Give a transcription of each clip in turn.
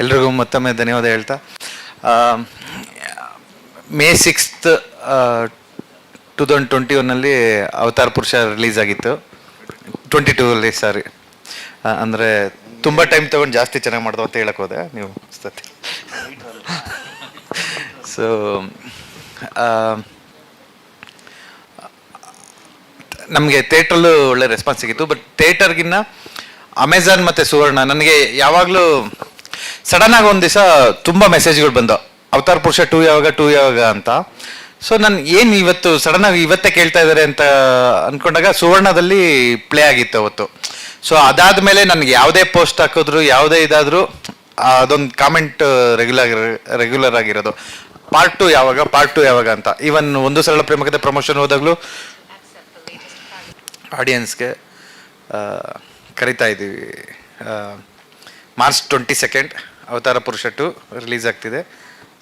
ಎಲ್ರಿಗೂ ಮತ್ತೊಮ್ಮೆ ಧನ್ಯವಾದ ಹೇಳ್ತಾ. May sixth two thousand twenty ಒನ್ನಲ್ಲಿ ಅವತಾರ್ ಪುರುಷ ರಿಲೀಸ್ ಆಗಿತ್ತು. ಟ್ವೆಂಟಿ ಟೂ ಅಲ್ಲಿ ಸಾರಿ ಅಂದರೆ ತುಂಬ ಟೈಮ್ ತೊಗೊಂಡು ಜಾಸ್ತಿ ಚೆನ್ನಾಗಿ ಮಾಡ್ದು ಅಂತ ಹೇಳಕ್ಕೆ ಹೋದೆ. ನೀವು ಸತಿ ಸೊ ನಮಗೆ ಥಿಯೇಟ್ರಲ್ಲೂ ಒಳ್ಳೆ ರೆಸ್ಪಾನ್ಸ್ ಸಿಕ್ಕಿತ್ತು. ಬಟ್ ಥಿಯೇಟರ್ಗಿನ್ನ ಅಮೆಝಾನ್ ಮತ್ತು ಸುವರ್ಣ, ನನಗೆ ಯಾವಾಗಲೂ ಸಡನ್ ಆಗಿ ಒಂದು ದಿವಸ ತುಂಬ ಮೆಸೇಜ್ಗಳು ಬಂದವು ಅವತಾರ್ ಪುರುಷ ಟೂ ಯಾವಾಗ ಟೂ ಯಾವಾಗ ಅಂತ. ಸೊ ನಾನು ಏನು ಇವತ್ತು ಸಡನ್ ಆಗಿ ಇವತ್ತೇ ಕೇಳ್ತಾ ಇದ್ದಾರೆ ಅಂತ ಅನ್ಕೊಂಡಾಗ ಸುವರ್ಣದಲ್ಲಿ ಪ್ಲೇ ಆಗಿತ್ತು ಅವತ್ತು. ಸೊ ಅದಾದ್ಮೇಲೆ ನನಗೆ ಯಾವುದೇ ಪೋಸ್ಟ್ ಹಾಕಿದ್ರು, ಯಾವುದೇ ಇದಾದರೂ, ಅದೊಂದು ಕಾಮೆಂಟ್ ರೆಗ್ಯುಲರ್ ರೆಗ್ಯುಲರ್ ಆಗಿರೋದು. ಪಾರ್ಟ್ ಟು ಯಾವಾಗ ಪಾರ್ಟ್ ಟು ಯಾವಾಗ ಅಂತ. ಈವನ್ ಒಂದು ಸರಳ ಪ್ರೇಮಕತೆ ಪ್ರಮೋಷನ್ ಹೋದಾಗಲೂ ಆಡಿಯನ್ಸ್ಗೆ ಕರಿತಾ ಇದ್ದೀವಿ ಮಾರ್ಚ್ ಟ್ವೆಂಟಿ ಸೆಕೆಂಡ್ ಅವತಾರ ಪುರುಷ ಟು ರಿಲೀಸ್ ಆಗ್ತಿದೆ.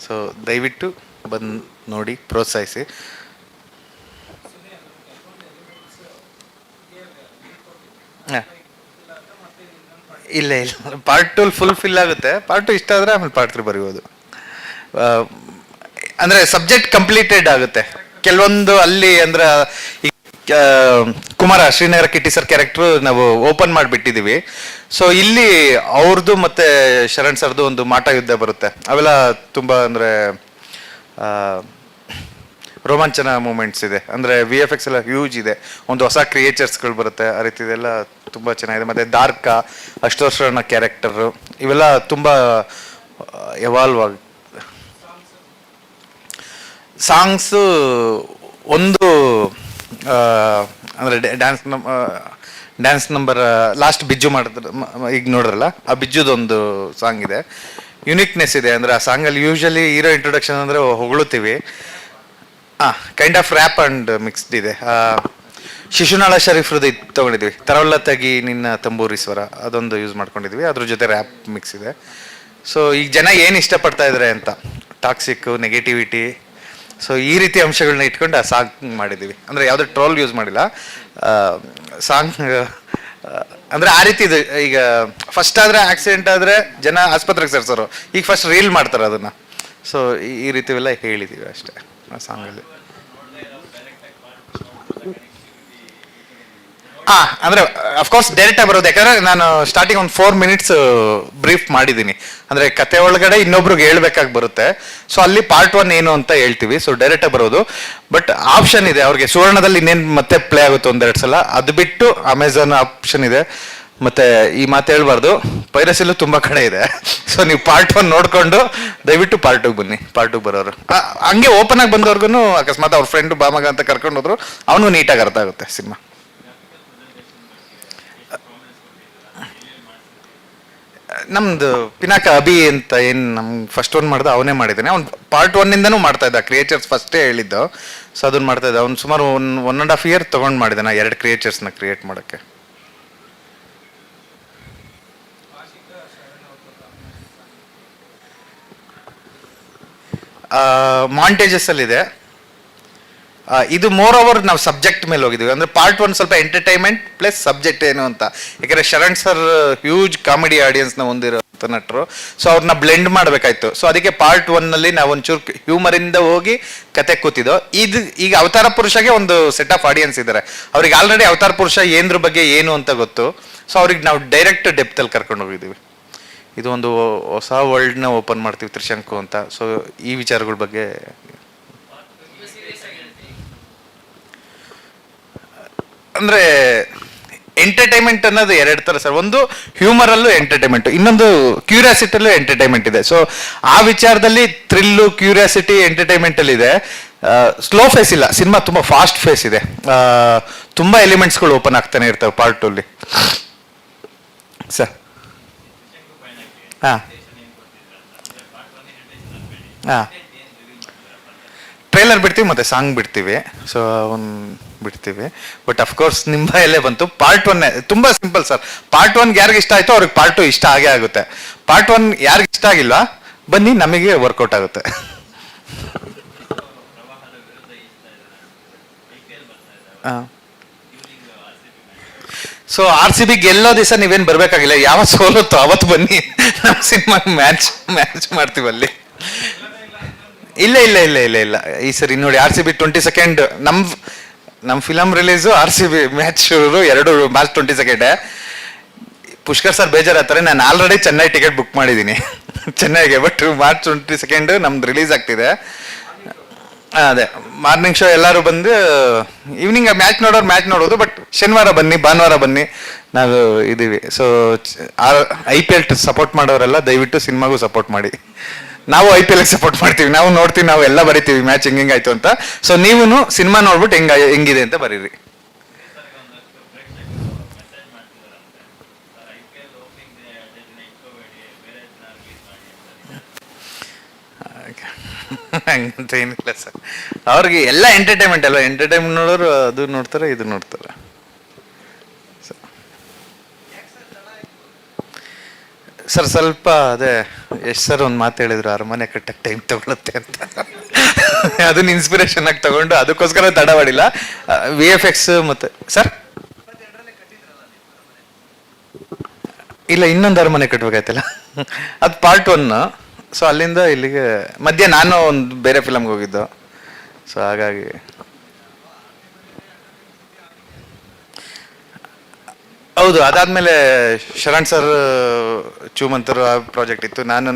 ಸೊ ದಯವಿಟ್ಟು ಬಂದು ನೋಡಿ, ಪ್ರೋತ್ಸಾಹಿಸಿ. ಇಲ್ಲ ಇಲ್ಲ. ಪಾರ್ಟ್ ಟು ಫುಲ್ ಫಿಲ್ ಆಗುತ್ತೆ. ಪಾರ್ಟ್ ಟು ಇಷ್ಟ ಆದರೆ ಆಮೇಲೆ ಪಾರ್ಟ್ ತ್ರೀ ಬರೀಬೋದು. ಅಂದರೆ ಸಬ್ಜೆಕ್ಟ್ ಕಂಪ್ಲೀಟೆಡ್ ಆಗುತ್ತೆ. ಕೆಲವೊಂದು ಅಲ್ಲಿ ಅಂದ್ರೆ ಕುಮಾರ ಶ್ರೀನಗರ ಕಿಟ್ಟಿ ಸರ್ ಕ್ಯಾರೆಕ್ಟ್ರು ನಾವು ಓಪನ್ ಮಾಡಿಬಿಟ್ಟಿದ್ದೀವಿ ಸೊ ಇಲ್ಲಿ ಅವ್ರದ್ದು ಮತ್ತೆ ಶರಣ್ ಸರ್ದು ಒಂದು ಮಾಟ ಯುದ್ಧ ಬರುತ್ತೆ. ಅವೆಲ್ಲ ತುಂಬ ಅಂದ್ರೆ ರೋಮಾಂಚನ ಮೂಮೆಂಟ್ಸ್ ಇದೆ. ಅಂದರೆ ವಿ ಎಫ್ ಎಕ್ಸ್ ಎಲ್ಲ ಹ್ಯೂಜ್ ಇದೆ. ಒಂದು ಹೊಸ ಕ್ರಿಯೇಚರ್ಸ್ಗಳು ಬರುತ್ತೆ. ಆ ರೀತಿ ಇದೆಲ್ಲ ತುಂಬ ಚೆನ್ನಾಗಿದೆ. ಮತ್ತು ದಾರ್ಕ ಅಷ್ಟೋಶ್ರಣ ಕ್ಯಾರೆಕ್ಟರು ಇವೆಲ್ಲ ತುಂಬ ಎವಾಲ್ವ್ ಆಗಿ ಸಾಂಗ್ಸು ಒಂದು ಅಂದರೆ ಡ್ಯಾನ್ಸ್ ನಮ್ ಡ್ಯಾನ್ಸ್ ನಂಬರ್ ಲಾಸ್ಟ್ ಬಿಜ್ಜು ಮಾಡಿದ್ರೆ ಈಗ ನೋಡ್ರಲ್ಲ, ಆ ಬಿಜ್ಜುದೊಂದು ಸಾಂಗ್ ಇದೆ. ಯುನಿಕ್ನೆಸ್ ಇದೆ, ಅಂದರೆ ಆ ಸಾಂಗಲ್ಲಿ ಯೂಶಲಿ ಹೀರೋ ಇಂಟ್ರೊಡಕ್ಷನ್ ಅಂದರೆ ಹೊಗಳುತ್ತೀವಿ. ಹಾಂ kind of rap and mixed ಇದೆ. ಶಿಶುನಾಳ ಶರೀಫ್ರದ್ದು ಇದು ತೊಗೊಂಡಿದ್ವಿ. ತರವಲ್ಲ ತಗಿ ನಿನ್ನ ತಂಬೂರಿ ಸ್ವರ ಅದೊಂದು ಯೂಸ್ ಮಾಡ್ಕೊಂಡಿದ್ವಿ. ಅದ್ರ ಜೊತೆ ರ್ಯಾಪ್ ಮಿಕ್ಸ್ ಇದೆ. ಸೊ ಈಗ ಜನ ಏನು ಇಷ್ಟಪಡ್ತಾ ಇದ್ದಾರೆ ಅಂತ? ಟಾಕ್ಸಿಕ್ ನೆಗೆಟಿವಿಟಿ ಸೊ ಈ ರೀತಿ ಅಂಶಗಳನ್ನ ಇಟ್ಕೊಂಡು ಆ ಸಾಂಗ್ ಮಾಡಿದ್ದೀವಿ. ಅಂದರೆ ಯಾವುದೇ ಟ್ರೋಲ್ ಯೂಸ್ ಮಾಡಿಲ್ಲ. ಸಾಂಗ್ ಅಂದರೆ ಆ ರೀತಿ ಇದು, ಈಗ ಫಸ್ಟ್ ಆದರೆ ಆಕ್ಸಿಡೆಂಟ್ ಆದರೆ ಜನ ಆಸ್ಪತ್ರೆಗೆ ಸೇರ್ಸೋರು. ಈಗ ಫಸ್ಟ್ ರೀಲ್ ಮಾಡ್ತಾರೆ ಅದನ್ನು. ಸೊ ಈ ರೀತಿ ಎಲ್ಲ ಹೇಳಿದ್ದೀವಿ ಅಷ್ಟೇ ಆ ಸಾಂಗಲ್ಲಿ ಹಾ, ಅಂದ್ರೆ ಅಫ್ಕೋರ್ಸ್ ಡೈರೆಕ್ಟ್ ಆಗಿ ಬರೋದು. ಯಾಕಂದ್ರೆ ನಾನು ಸ್ಟಾರ್ಟಿಂಗ್ ಒಂದು ಫೋರ್ ಮಿನಿಟ್ಸ್ ಬ್ರೀಫ್ ಮಾಡಿದ್ದೀನಿ. ಅಂದ್ರೆ ಕತೆ ಒಳಗಡೆ ಇನ್ನೊಬ್ರಿಗೆ ಹೇಳ್ಬೇಕಾಗಿ ಬರುತ್ತೆ. ಸೊ ಅಲ್ಲಿ ಪಾರ್ಟ್ ಒನ್ ಏನು ಅಂತ ಹೇಳ್ತೀವಿ. ಸೊ ಡೈರೆಕ್ಟ್ ಆಗಿ ಬರೋದು. ಬಟ್ ಆಪ್ಷನ್ ಇದೆ. ಅವ್ರಿಗೆ ಸುವರ್ಣದಲ್ಲಿ ಇನ್ನೇನು ಮತ್ತೆ ಪ್ಲೇ ಆಗುತ್ತೆ ಒಂದೆರಡು ಸಲ. ಅದು ಬಿಟ್ಟು ಅಮೆಝಾನ್ ಆಪ್ಷನ್ ಇದೆ. ಮತ್ತೆ ಈ ಮಾತು ಹೇಳ್ಬಾರ್ದು. ಪೈರಸಿಲು ತುಂಬಾ ಕಡೆ ಇದೆ. ಸೊ ನೀವು ಪಾರ್ಟ್ ಒನ್ ನೋಡ್ಕೊಂಡು ದಯವಿಟ್ಟು ಪಾರ್ಟ್ ಟು ಬನ್ನಿ. ಪಾರ್ಟ್ ಟು ಬರೋರು. ಹಂಗೆ ಓಪನ್ ಆಗಿ ಬಂದವ್ರಿಗೂ ಅಕಸ್ಮಾತ್ ಅವ್ರ ಫ್ರೆಂಡ್ ಬಾಮಗ ಅಂತ ಕರ್ಕೊಂಡು ಹೋದ್ರು ಅವನು ನೀಟಾಗಿ ಅರ್ಥ ಆಗುತ್ತೆ ಸಿನಿಮಾ. ನಮ್ದು ಪಿನಾಕ ಅಭಿ ಅಂತ ಏನು ನಮ್ ಫಸ್ಟ್ ಒನ್ ಮಾಡ್ದ ಅವನೇ ಮಾಡಿದ್ದಾನೆ. ಅವ್ನು ಪಾರ್ಟ್ ಒನ್ನಿಂದನೂ ಮಾಡ್ತಾ ಇದ್ದ ಕ್ರಿಯೇಚರ್ಸ್ ಫಸ್ಟೇ ಹೇಳಿದ್ದು. ಸೊ ಅದನ್ನ ಮಾಡ್ತಾ ಇದ್ದ. ಅವ್ನು ಸುಮಾರು one one and half year ತೊಗೊಂಡು ಮಾಡಿದ್ದಾನೆ ಎರಡು ಕ್ರಿಯೇಚರ್ಸ್ನ ಕ್ರಿಯೇಟ್ ಮಾಡೋಕ್ಕೆ. ಮಾಂಟೇಜಸ್ ಅಲ್ಲಿ ಇದೆ ಮೋರ್ ಓವರ್ ನಾವು ಸಬ್ಜೆಕ್ಟ್ ಮೇಲೆ ಹೋಗಿದ್ದೀವಿ. ಅಂದ್ರೆ ಪಾರ್ಟ್ ಒನ್ ಸ್ವಲ್ಪ ಎಂಟರ್ಟೈನ್ಮೆಂಟ್ ಪ್ಲಸ್ ಸಬ್ಜೆಕ್ಟ್ ಏನು ಅಂತ. ಯಾಕಂದರೆ ಶರಣ್ ಸರ್ ಹ್ಯೂಜ್ ಕಾಮಿಡಿ ಆಡಿಯನ್ಸ್ನ ಹೊಂದಿರೋ ನಟರು. ಸೊ ಅವ್ರನ್ನ ಬ್ಲೆಂಡ್ ಮಾಡಬೇಕಾಯ್ತು. ಸೊ ಅದಕ್ಕೆ ಪಾರ್ಟ್ ಒನ್ನಲ್ಲಿ ನಾವು ಒಂಚೂರು ಹ್ಯೂಮರಿಂದ ಹೋಗಿ ಕತೆ ಕೂತಿದ್ದೋ. ಇದು ಈಗ ಅವತಾರ ಪುರುಷಗೆ ಒಂದು ಸೆಟ್ ಆಫ್ ಆಡಿಯನ್ಸ್ ಇದ್ದಾರೆ ಅವ್ರಿಗೆ ಆಲ್ರೆಡಿ ಅವತಾರ ಪುರುಷ ಏನ್ರ ಬಗ್ಗೆ ಏನು ಅಂತ ಗೊತ್ತು. ಸೊ ಅವ್ರಿಗೆ ನಾವು ಡೈರೆಕ್ಟ್ ಡೆಪ್ತಲ್ಲಿ ಕರ್ಕೊಂಡು ಹೋಗಿದ್ದೀವಿ. ಇದು ಒಂದು ಹೊಸ ವರ್ಲ್ಡ್ನ ಓಪನ್ ಮಾಡ್ತೀವಿ ತ್ರಿಶಂಕು ಅಂತ. ಸೊ ಈ ವಿಚಾರಗಳ ಬಗ್ಗೆ ಅಂದ್ರೆ ಎಂಟರ್ಟೈನ್ಮೆಂಟ್ ಅನ್ನೋದು ಎರಡು ತರ ಸರ್ ಒಂದು ಹ್ಯೂಮರ್ ಅಲ್ಲೂ ಎಂಟರ್ಟೈನ್ಮೆಂಟ್ ಇನ್ನೊಂದು ಕ್ಯೂರಿಯಾಸಿಟಿಯಲ್ಲೂ ಎಂಟರ್ಟೈನ್ಮೆಂಟ್ ಇದೆ. ಸೊ ಆ ವಿಚಾರದಲ್ಲಿ ಥ್ರಿಲ್ಲು ಕ್ಯೂರಿಯಾಸಿಟಿ ಎಂಟರ್ಟೈನ್ಮೆಂಟ್ ಅಲ್ಲಿ ಇದೆ. ಸ್ಲೋ ಫೇಸ್ ಇಲ್ಲ. ಸಿನಿಮಾ ತುಂಬಾ ಫಾಸ್ಟ್ ಫೇಸ್ ಇದೆ. ತುಂಬ ಎಲಿಮೆಂಟ್ಸ್ಗಳು ಓಪನ್ ಆಗ್ತಾನೆ ಇರ್ತವೆ ಪಾರ್ಟ್ ಸರ್ ಹಾ. ಟ್ರೈಲರ್ ಬಿಡ್ತೀವಿ ಮತ್ತೆ ಸಾಂಗ್ ಬಿಡ್ತೀವಿ. ಸೊ ಒಂದು ಬಿಡ್ತೀವಿ. ಬಟ್ ಅಫ್ಕೋರ್ಸ್ ನಿಮ್ಮ ಬಾಯಲ್ಲೇ ಬಂತು. ಪಾರ್ಟ್ ಒನ್ ತುಂಬಾ ಸಿಂಪಲ್ ಸರ್ ಪಾರ್ಟ್ ಒನ್ಗೆ ಯಾರಿಗೆ ಇಷ್ಟ ಆಯ್ತೋ ಅವ್ರಿಗೆ ಪಾರ್ಟ್ ಟು ಇಷ್ಟ ಆಗೇ ಆಗುತ್ತೆ. ಪಾರ್ಟ್ ಒನ್ ಯಾರಿಗೆ ಇಷ್ಟ ಆಗಿಲ್ಲ ಬನ್ನಿ, ನಮಗೆ ವರ್ಕೌಟ್ ಆಗುತ್ತೆ. ಸೊ ಆರ್ ಸಿ ಬಿ ಗೆಲ್ಲೋ ದಿವಸ ನೀವೇನು ಬರಬೇಕಾಗಿಲ್ಲ. ಯಾವ ಸೋಲುತ್ತೋ ಅವತ್ತು ಬನ್ನಿ. ನಮ್ಮ ಸಿನಿಮಾ ಮ್ಯಾಚ್ ಮ್ಯಾಚ್ ಮಾಡ್ತೀವಲ್ಲಿ ಇಲ್ಲ ಇಲ್ಲ ಇಲ್ಲ ಇಲ್ಲ ಇಲ್ಲ. ಈ ಸರಿ ನೋಡಿ R C B twenty second ನಮ್ ನಮ್ಮ film release R C B match ಶುರು ಎರಡು March twenty second Pushkar sir ಬೇಜಾರಾಗ್ತಾರೆ ನಾನು ಆಲ್ರೆಡಿ ಚೆನ್ನೈ ಟಿಕೆಟ್ ಬುಕ್ ಮಾಡಿದ್ದೀನಿ ಚೆನ್ನೈಗೆ ಬಟ್ ಮಾರ್ಚ್ ಟ್ವೆಂಟಿ ಸೆಕೆಂಡ್ ನಮ್ದು ರಿಲೀಸ್ ಆಗ್ತಿದೆ. ಅದೇ. ಮಾರ್ನಿಂಗ್ ಶೋ ಎಲ್ಲರೂ ಬಂದು ಈವ್ನಿಂಗ್ ಮ್ಯಾಚ್ ನೋಡೋರು ಮ್ಯಾಚ್ ನೋಡೋದು ಬಟ್ ಶನಿವಾರ ಬನ್ನಿ, ಭಾನುವಾರ ಬನ್ನಿ ನಾವು ಇದ್ದೀವಿ. So I P L support ಮಾಡೋರೆಲ್ಲ ದಯವಿಟ್ಟು ಸಿನಿಮಾಗೂ ಸಪೋರ್ಟ್ ಮಾಡಿ. ನಾವು ಐ ಪಿ ಎಲ್ ಸಪೋರ್ಟ್ ಮಾಡ್ತೀವಿ. ನಾವು ನೋಡ್ತೀವಿ, ನಾವು ಎಲ್ಲ ಬರಿತೀವಿ ಮ್ಯಾಚ್ ಹೆಂಗ್ ಹೆಂಗಾಯ್ತು ಅಂತ. ಸೊ ನೀವು ಸಿನಿಮಾ ನೋಡ್ಬಿಟ್ಟು ಹೆಂಗ ಹೆಂಗಿದೆ ಅಂತ ಬರೀರಿ. ಹಂಗಂತ ಏನಿಲ್ಲ ಸರ್. ಅವ್ರಿಗೆ ಎಲ್ಲ ಎಂಟರ್ಟೈನ್ಮೆಂಟ್ ಅಲ್ವಾ? ಎಂಟರ್ಟೈನ್ಮೆಂಟ್ ನೋಡೋರು ಅದು ನೋಡ್ತಾರೆ, ಇದು ನೋಡ್ತಾರೆ. ಸರ್ ಸ್ವಲ್ಪ ಅದೇ ಎಷ್ಟು ಸರ್ ಒಂದು ಮಾತು ಹೇಳಿದ್ರು, ಅರಮನೆ ಕಟ್ಟಕ್ಕೆ ಟೈಮ್ ತಗೊಳುತ್ತೆ ಅಂತ. ಅದನ್ನ ಇನ್ಸ್ಪಿರೇಷನ್ ಆಗಿ ತಗೊಂಡು ಅದಕ್ಕೋಸ್ಕರ ತಡ ಮಾಡಿಲ್ಲ. ವಿ ಎಫ್ ಎಕ್ಸ್ ಮತ್ತೆ ಸರ್ ಇಲ್ಲ, ಇನ್ನೊಂದು ಅರಮನೆ ಕಟ್ಬೇಕಾಯ್ತಲ್ಲ? ಅದು ಪಾರ್ಟ್ ಒನ್ ಸೊ ಅಲ್ಲಿಂದ ಇಲ್ಲಿಗೆ, ಮಧ್ಯೆ ನಾನು ಒಂದು ಬೇರೆ ಫಿಲಮ್ಗೆ ಹೋಗಿದ್ದು. ಸೊ ಹಾಗಾಗಿ ಹೌದು, ಅದಾದ್ಮೇಲೆ ಶರಣ್ ಸರ್, ಚೂಮಂತರು ಪ್ರಾಜೆಕ್ಟ್ ಇತ್ತು. ನಾನು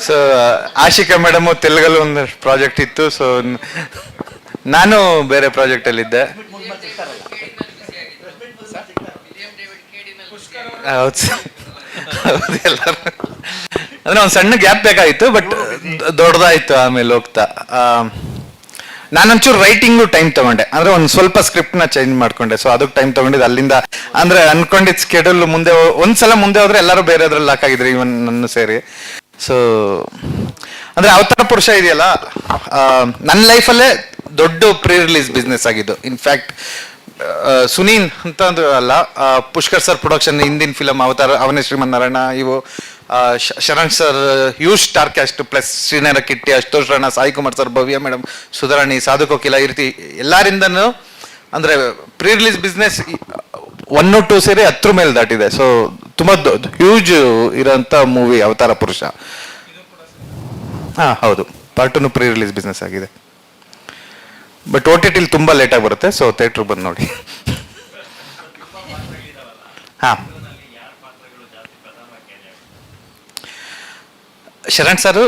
ಸೊ, ಆಶಿಕಾ ಮೇಡಮು ತೆಲುಗಲ್ಲಿ ಒಂದು ಪ್ರಾಜೆಕ್ಟ್ ಇತ್ತು. ಸೊ, ನಾನು ಬೇರೆ ಪ್ರಾಜೆಕ್ಟ್ ಅಲ್ಲಿ ಇದ್ದೆ ಹೌದು ಸರ್. ಹೌದು ಅಂದ್ರೆ ಒಂದು ಸಣ್ಣ ಗ್ಯಾಪ್ ಬೇಕಾಗಿತ್ತು ಬಟ್ ದೊಡ್ಡದಾಯ್ತು ಆಮೇಲೆ ಹೋಗ್ತಾ. ನಾನೊಂಚೂರು ರೈಟಿಂಗು ಟೈಮ್ ತಗೊಂಡೆ. ಅಂದ್ರೆ ಒಂದು ಸ್ವಲ್ಪ ಸ್ಕ್ರಿಪ್ಟ್ನ ಚೇಂಜ್ ಮಾಡ್ಕೊಂಡೆ. ಸೊ ಅದಕ್ಕೆ ಟೈಮ್ ತಗೊಂಡಿದ್ದು ಅಲ್ಲಿಂದ. ಅಂದ್ರೆ ಅನ್ಕೊಂಡಿದ್ ಸ್ಕೆಡ್ಯೂಲ್ ಮುಂದೆ ಒಂದ್ಸಲ ಮುಂದೆ ಹೋದ್ರೆ ಎಲ್ಲರೂ ಬೇರೆ ಅದ್ರಲ್ಲಿ ಹಾಕಾಗಿದ್ರು ಇವನ್ ನನ್ನ ಸೇರಿ. ಸೊ ಅಂದ್ರೆ ಅವತಾರ ಪುರುಷ ಇದೆಯಲ್ಲ ನನ್ನ ಲೈಫಲ್ಲೇ ದೊಡ್ಡ ಪ್ರೀ ರಿಲೀಸ್ ಬಿಸ್ನೆಸ್ ಆಗಿದ್ದು ಇನ್ಫ್ಯಾಕ್ಟ್ ಸುನೀನ್ ಅಂತ ಅಂದ್ರೆ ಅಲ್ಲ ಪುಷ್ಕರ್ ಸರ್ ಪ್ರೊಡಕ್ಷನ್ ಹಿಂದಿನ ಫಿಲಮ್ ಅವತಾರ ಅವನೇ ಶ್ರೀಮನ್ನಾರಾಯಣ ಇವು. ಆ, ಶ- Sharan sir huge star cast plus Srinagar Kitty Ashutosh Rana, Sai Kumar sir, Bhavya madam Sudharani, Sadhu Kokila, ಈ ರೀತಿ ಎಲ್ಲರಿಂದನೂ ಅಂದ್ರೆ pre release business one two ಸೇರಿ ಹತ್ರ ಮೇಲೆ ದಾಟಿದೆ. ಸೊ ತುಂಬಾ ಹ್ಯೂಜ್ ಇರೋಂಥ ಮೂವಿ ಅವತಾರ ಪುರುಷ. ಹಾ, ಹೌದು. ಪಾರ್ಟ್ ಟೂನು ಪ್ರೀ ರಿಲೀಸ್ ಬಿಸ್ನೆಸ್ ಆಗಿದೆ. ಬಟ್ ಓ ಟಿ ಟಿಲಿ ತುಂಬ ಲೇಟಾಗಿ ಬರುತ್ತೆ. ಸೊ ಥಿಯೇಟರ್ ಬಂದು ನೋಡಿ. ಹಾ. Sharan sir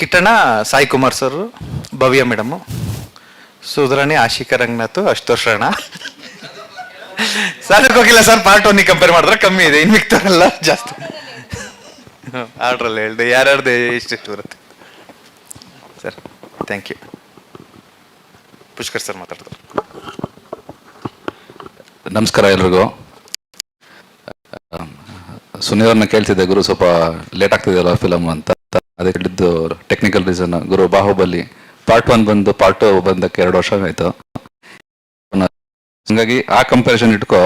Kittanna Sai Kumar sir, Bhavya madam. Sudharani Ashika Ranganath, Ashutosh sir ಹೋಗಿಲ್ಲ ಸರ್ ಪಾರ್ಟ್ ಒನ್ ಕಂಪೇರ್ ಮಾಡಿದ್ರೆ ಕಮ್ಮಿ ಇದೆ, ಇನ್ನು ಮಿಕ್ತಾರಲ್ಲ ಜಾಸ್ತಿ. ಆರ್ಡ್ರಲ್ಲಿ ಹೇಳಿದೆ, ಯಾರ್ಯಾರ್ದು ಎಷ್ಟೆಷ್ಟು ಬರುತ್ತೆ. Sir thank you Pushkar sir ಮಾತಾಡ್ತಾರೆ. ನಮಸ್ಕಾರ ಎಲ್ರಿಗೂ. ಸುನೀಲ್ ಅವ್ರನ್ನ ಕೇಳ್ತಿದ್ದೆ, ಗುರು ಸ್ವಲ್ಪ ಲೇಟ್ ಆಗ್ತಿದೆಯಲ್ಲ ಫಿಲಮ್ ಅಂತ. ಅದಕ್ಕೆ ಹೇಳಿದ್ದು ಟೆಕ್ನಿಕಲ್ ರೀಸನ್ ಗುರು ಬಾಹುಬಲಿ ಪಾರ್ಟ್ ಒನ್ ಬಂದು ಪಾರ್ಟ್ ಟು ಬಂದಕ್ಕೆ ಎರಡು ವರ್ಷ ಆಯ್ತು. ಹಂಗಾಗಿ ಆ ಕಂಪ್ಯಾರಿಸನ್ ಇಟ್ಕೋ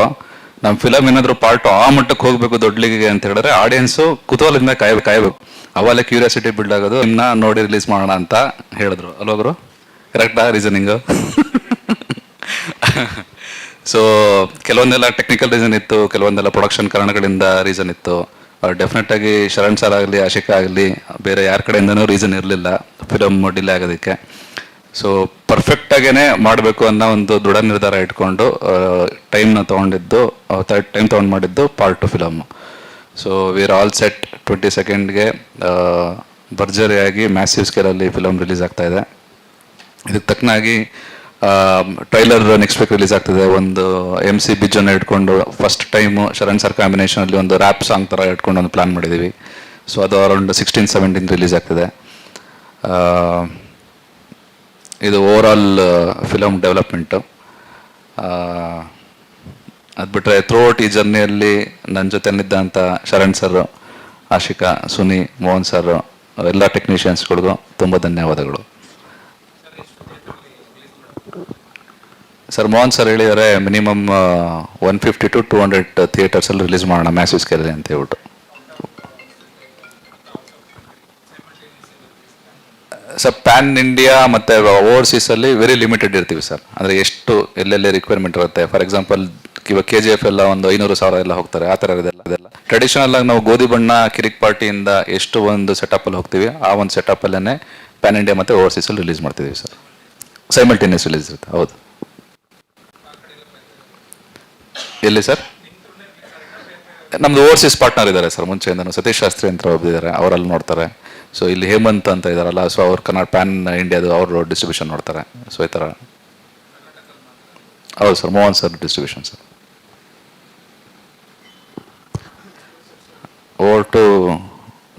ನಮ್ಮ ಫಿಲಮ್ ಏನಾದ್ರು ಪಾರ್ಟ್ ಆ ಮಟ್ಟಕ್ಕೆ ಹೋಗ್ಬೇಕು ದೊಡ್ಡಲಿಗೆ ಅಂತ ಹೇಳಿದ್ರೆ ಆಡಿಯನ್ಸು ಕುತೂಹಲದಿಂದ ಕಾಯಬೇಕು ಕಾಯಬೇಕು. ಅವಾಗಲೇ ಕ್ಯೂರಿಯಾಸಿಟಿ ಬಿಲ್ಡ್ ಆಗೋದು, ಇನ್ನ ನೋಡಿ ರಿಲೀಸ್ ಮಾಡೋಣ ಅಂತ ಹೇಳಿದ್ರು. ಅಲ್ವಾ ಗುರು? ಕರೆಕ್ಟಾ ರೀಸನಿಂಗು ಸೊ ಕೆಲವೊಂದೆಲ್ಲ ಟೆಕ್ನಿಕಲ್ ರೀಸನ್ ಇತ್ತು, ಕೆಲವೊಂದೆಲ್ಲ ಪ್ರೊಡಕ್ಷನ್ ಕಾರಣಗಳಿಂದ ರೀಸನ್ ಇತ್ತು. ಡೆಫಿನೆಟ್ ಆಗಿ ಶರಣ್ ಸರ್ ಆಗಲಿ, ಆಶಿಕ್ ಆಗಲಿ, ಬೇರೆ ಯಾರ ಕಡೆಯಿಂದನೂ ರೀಸನ್ ಇರಲಿಲ್ಲ. ಫಿಲಮ್ ಡಿಲೇ ಆಗೋದಕ್ಕೆ. ಸೊ ಪರ್ಫೆಕ್ಟ್ ಆಗೇನೆ ಮಾಡಬೇಕು ಅನ್ನೋ ಒಂದು ದೃಢ ನಿರ್ಧಾರ ಇಟ್ಕೊಂಡು ಟೈಮ್ನ ತೊಗೊಂಡಿದ್ದು ಟೈಮ್ ತೊಗೊಂಡು ಮಾಡಿದ್ದು part two film so we're all set twenty ಸೆಕೆಂಡ್ಗೆ ಭರ್ಜರಿಯಾಗಿ ಮ್ಯಾಸಿವ್ ಸ್ಕೇಲಲ್ಲಿ ಫಿಲಮ್ ರಿಲೀಸ್ ಆಗ್ತಾ ಇದೆ. ಇದಕ್ಕೆ ತಕ್ಕನಾಗಿ ಟ್ರೈಲರ್ ನೆಕ್ಸ್ಟ್ ವೀಕ್ ರಿಲೀಸ್ ಆಗ್ತದೆ ಒಂದು ಎಂ ಸಿ ಬಿಜ್ಜನ್ನು ಇಟ್ಕೊಂಡು ಫಸ್ಟ್ ಟೈಮು ಶರಣ್ ಸರ್ ಕಾಂಬಿನೇಷನಲ್ಲಿ ಒಂದು ರ್ಯಾಪ್ ಸಾಂಗ್ ಥರ ಇಟ್ಕೊಂಡು ಒಂದು ಪ್ಲಾನ್ ಮಾಡಿದ್ದೀವಿ ಸೊ ಅದು ಅರೌಂಡ್ ಸಿಕ್ಸ್ಟೀನ್ ಸೆವೆಂಟೀನ್ ರಿಲೀಸ್ ಆಗ್ತದೆ. ಆ, ಇದು ಓವರ್ ಆಲ್ ಫಿಲಮ್ ಡೆವಲಪ್ಮೆಂಟು ಅದು ಬಿಟ್ಟರೆ ಥ್ರೂಔಟ್ ಈ ಜರ್ನಿಯಲ್ಲಿ ನನ್ನ ಜೊತೆನಿದ್ದಂಥ ಶರಣ್ ಸರ್ ಆಶಿಕಾ ಸುನಿ ಮೋಹನ್ ಸರ್ ಎಲ್ಲ ಟೆಕ್ನಿಷಿಯನ್ಸ್ಗಳಿಗೂ ತುಂಬ ಧನ್ಯವಾದಗಳು. ಸರ್, ಮೋಹನ್ ಸರ್ ಹೇಳಿದರೆ minimum one fifty to two hundred ಥಿಯೇಟರ್ಸಲ್ಲಿ release ಮಾಡೋಣ ಮ್ಯಾಸೇಜ್ ಸ್ಕೇಲ್ ಅಂತ ಹೇಳ್ಬಿಟ್ಟು. ಸರ್ ಪ್ಯಾನ್ ಇಂಡಿಯಾ ಮತ್ತೆ ಓವರ್ಸೀಸ್ ಅಲ್ಲಿ ವೆರಿ ಲಿಮಿಟೆಡ್ ಇರ್ತೀವಿ ಸರ್. ಅಂದ್ರೆ ಎಷ್ಟು, ಎಲ್ಲೆಲ್ಲಿ ರಿಕ್ವೈರ್ಮೆಂಟ್ ಇರುತ್ತೆ? ಫಾರ್ ಎಕ್ಸಾಂಪಲ್ ಇವಾಗ ಕೆ ಜಿ ಎಫ್ ಎಲ್ಲ ಒಂದು ಐನೂರು ಸಾವಿರ ಎಲ್ಲ ಹೋಗ್ತಾರೆ, ಆ ಥರ ಇದೆಲ್ಲ ಅದೆಲ್ಲ. ಟ್ರೆಡಿಷನಲ್ ಆಗಿ ನಾವು ಗೋಧಿ ಬಣ್ಣ, ಕಿರಿಕ್ ಪಾರ್ಟಿಯಿಂದ ಎಷ್ಟು ಒಂದು ಸೆಟಪ್ ಅಲ್ಲಿ ಹೋಗ್ತೀವಿ, ಆ ಒಂದು ಸೆಟಪ್ ಅಲ್ಲೇ ಪ್ಯಾನ್ ಇಂಡಿಯಾ ಮತ್ತೆ ಓವರ್ಸೀಸ್ ಅಲ್ಲಿ ರಿಲೀಸ್ ಮಾಡ್ತಿದ್ದೀವಿ ಸರ್. ಸೈಮಲ್ಟೇನಿಯಸ್ ರಿಲೀಸ್ ಇರುತ್ತೆ, ಹೌದು. ಎಲ್ಲಿ ಸರ್? ನಮ್ದು ಓವರ್ಸೀಸ್ ಪಾರ್ಟ್ನರ್ ಇದ್ದಾರೆ ಸರ್ ಮುಂಚೆಯಿಂದ ಸತೀಶ್ ಶಾಸ್ತ್ರಿ ಅಂತ ಒಬ್ಬರಿದ್ದಾರೆ ಅವರಲ್ಲಿ ನೋಡ್ತಾರೆ. ಸೊ ಇಲ್ಲಿ ಹೇಮಂತ್ ಅಂತ ಇದಾರಲ್ಲ ಸೊ ಅವ್ರು ಕನ್ನಡ ಪ್ಯಾನ್ ಇಂಡಿಯಾದು ಅವರು ಡಿಸ್ಟ್ರಿಬ್ಯೂಷನ್ ನೋಡ್ತಾರೆ. ಸೊ ಈ ಥರ. ಹೌದು sir, Mohan sir distribution sir. Over to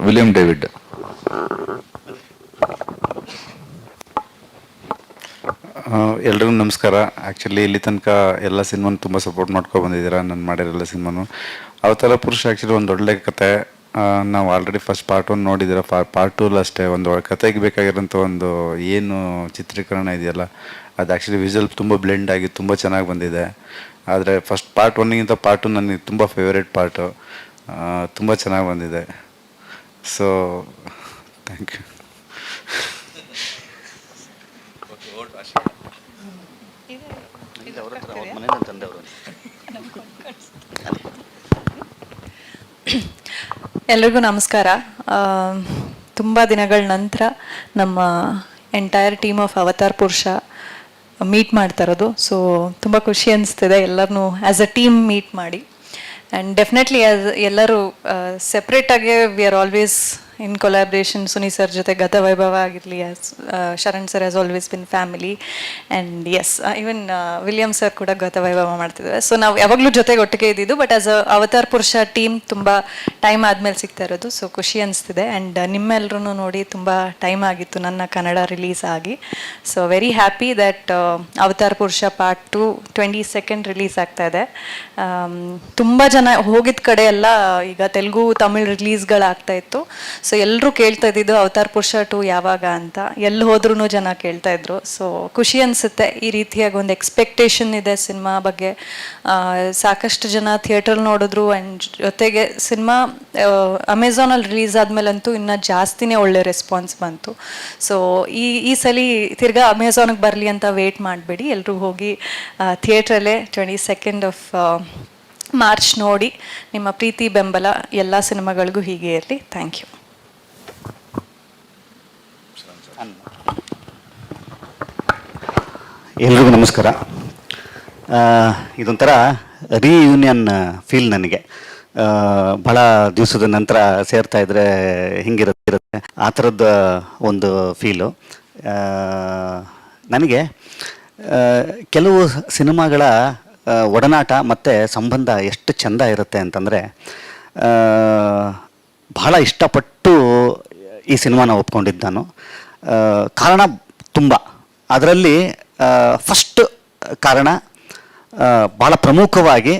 William David ಎಲ್ರಿಗೂ ನಮಸ್ಕಾರ. ಆ್ಯಕ್ಚುಲಿ ಇಲ್ಲಿ ತನಕ ಎಲ್ಲ ಸಿನಿಮಾನು ತುಂಬ ಸಪೋರ್ಟ್ ಮಾಡ್ಕೊ ಬಂದಿದ್ದೀರಾ ನಾನು ಮಾಡಿರೋ ಸಿನಿಮಾನು ಅವತಾರ ಪುರುಷ ಆ್ಯಕ್ಚುಲಿ ಒಂದು ಒಳ್ಳೆ ಕತೆ. ನಾವು ಆಲ್ರೆಡಿ ಫಸ್ಟ್ ಪಾರ್ಟ್ ಒನ್ ನೋಡಿದ್ದೀರ? ಪಾರ್ಟ್ ಟೂಲ್ ಅಷ್ಟೇ. ಒಂದು ಕತೆಗೆ ಬೇಕಾಗಿರೋಂಥ ಒಂದು ಏನು ಚಿತ್ರೀಕರಣ ಇದೆಯಲ್ಲ, ಅದು ಆ್ಯಕ್ಚುಲಿ ವಿಜುವಲ್ ತುಂಬ ಬ್ಲೆಂಡ್ ಆಗಿ ತುಂಬ ಚೆನ್ನಾಗಿ ಬಂದಿದೆ. ಆದರೆ ಫಸ್ಟ್ ಪಾರ್ಟ್ ಒನ್ಗಿಂತ ಪಾರ್ಟ್ ಟು ನನಗೆ ತುಂಬ ಫೇವ್ರೇಟ್ ಪಾರ್ಟು ತುಂಬ ಚೆನ್ನಾಗಿ ಬಂದಿದೆ. ಸೊ ಥ್ಯಾಂಕ್ ಯು ಎಲ್ರಿಗೂ ನಮಸ್ಕಾರ. ತುಂಬ ದಿನಗಳ ನಂತರ ನಮ್ಮ entire team of Avatar Purusha meet ಮಾಡ್ತಾ ಇರೋದು. ಸೊ ತುಂಬ ಖುಷಿ ಅನಿಸ್ತಿದೆ ಎಲ್ಲರನ್ನೂ ಆ್ಯಸ್ ಅ ಟೀಮ್ ಮೀಟ್ ಮಾಡಿ. ಆ್ಯಂಡ್ ಡೆಫಿನೆಟ್ಲಿ ಆ್ಯಸ್ ಎಲ್ಲರೂ ಸೆಪ್ರೇಟಾಗೆ we are always in collaboration Suni sir ಜೊತೆ ಗತ ವೈಭವ ಆಗಿರಲಿ Sharan sir as always been family and as even William sir ಕೂಡ ಗತ ವೈಭವ ಮಾಡ್ತಿದ್ದಾರೆ. ಸೊ ನಾವು ಯಾವಾಗಲೂ ಜೊತೆಗೆ ಒಟ್ಟಿಗೆ ಇದ್ದಿದ್ದು but as a Avatar Purusha team ತುಂಬ ಟೈಮ್ ಆದಮೇಲೆ ಸಿಗ್ತಾ ಇರೋದು. ಸೊ ಖುಷಿ ಅನಿಸ್ತಿದೆ. ಆ್ಯಂಡ್ ನಿಮ್ಮೆಲ್ಲರೂ ನೋಡಿ ತುಂಬ ಟೈಮ್ ಆಗಿತ್ತು ನನ್ನ ಕನ್ನಡ ರಿಲೀಸ್ ಆಗಿ. So very happy that Avatar Purusha part two twenty second release ಆಗ್ತಾ ಇದೆ. ತುಂಬ ಜನ ಹೋಗಿದ ಕಡೆ ಎಲ್ಲ ಈಗ ತೆಲುಗು, ತಮಿಳ್ ರಿಲೀಸ್ಗಳಾಗ್ತಾ ಇತ್ತು. ಸೊ ಎಲ್ಲರೂ ಕೇಳ್ತಾ ಇದ್ದಿದ್ದು ಅವತಾರ್ ಪುರುಷ ಟು ಯಾವಾಗ ಅಂತ. ಎಲ್ಲಿ ಹೋದ್ರೂ ಜನ ಕೇಳ್ತಾ ಇದ್ರು. ಸೊ ಖುಷಿ ಅನಿಸುತ್ತೆ. ಈ ರೀತಿಯಾಗಿ ಒಂದು ಎಕ್ಸ್ಪೆಕ್ಟೇಷನ್ ಇದೆ ಸಿನಿಮಾ ಬಗ್ಗೆ. ಸಾಕಷ್ಟು ಜನ ಥಿಯೇಟ್ರಲ್ಲಿ ನೋಡಿದ್ರು ಆ್ಯಂಡ್ ಜೊತೆಗೆ ಸಿನಿಮಾ ಅಮೆಝಾನಲ್ಲಿ ರಿಲೀಸ್ ಆದಮೇಲಂತೂ ಇನ್ನು ಜಾಸ್ತಿನೇ ಒಳ್ಳೆ ರೆಸ್ಪಾನ್ಸ್ ಬಂತು. ಸೊ ಈ ಈ ಸಲ ತಿರ್ಗಾ ಅಮೆಝಾನಿಗೆ ಬರಲಿ ಅಂತ ವೇಟ್ ಮಾಡಬೇಡಿ. ಎಲ್ಲರೂ ಹೋಗಿ ಥಿಯೇಟ್ರಲ್ಲೇ ಟ್ವೆಂಟಿ ಸೆಕೆಂಡ್ ಆಫ್ ಮಾರ್ಚ್ ನೋಡಿ ನಿಮ್ಮ ಪ್ರೀತಿ, ಬೆಂಬಲ ಎಲ್ಲ ಸಿನಿಮಾಗಳಿಗೂ ಹೀಗೆ ಇರಲಿ. ಥ್ಯಾಂಕ್ ಯು ಎಲ್ರಿಗೂ ನಮಸ್ಕಾರ. ಇದೊಂಥರ ರೀಯೂನಿಯನ್ ಫೀಲ್ ನನಗೆ. ಭಾಳ ದಿವಸದ ನಂತರ ಸೇರ್ತಾ ಇದ್ರೆ ಹಿಂಗಿರುತ್ತೆ ಆ ಥರದ ಒಂದು ಫೀಲು ನನಗೆ ಕೆಲವು ಸಿನಿಮಾಗಳ ಒಡನಾಟ ಮತ್ತು ಸಂಬಂಧ ಎಷ್ಟು ಚೆಂದ ಇರುತ್ತೆ ಅಂತಂದರೆ ಬಹಳ ಇಷ್ಟಪಟ್ಟು ಈ ಸಿನಿಮಾನ ಒಪ್ಕೊಂಡಿದ್ದು ನಾನು. ಕಾರಣ ತುಂಬ. ಅದರಲ್ಲಿ ಫಸ್ಟ್ ಕಾರಣ ಭಾಳ ಪ್ರಮುಖವಾಗಿ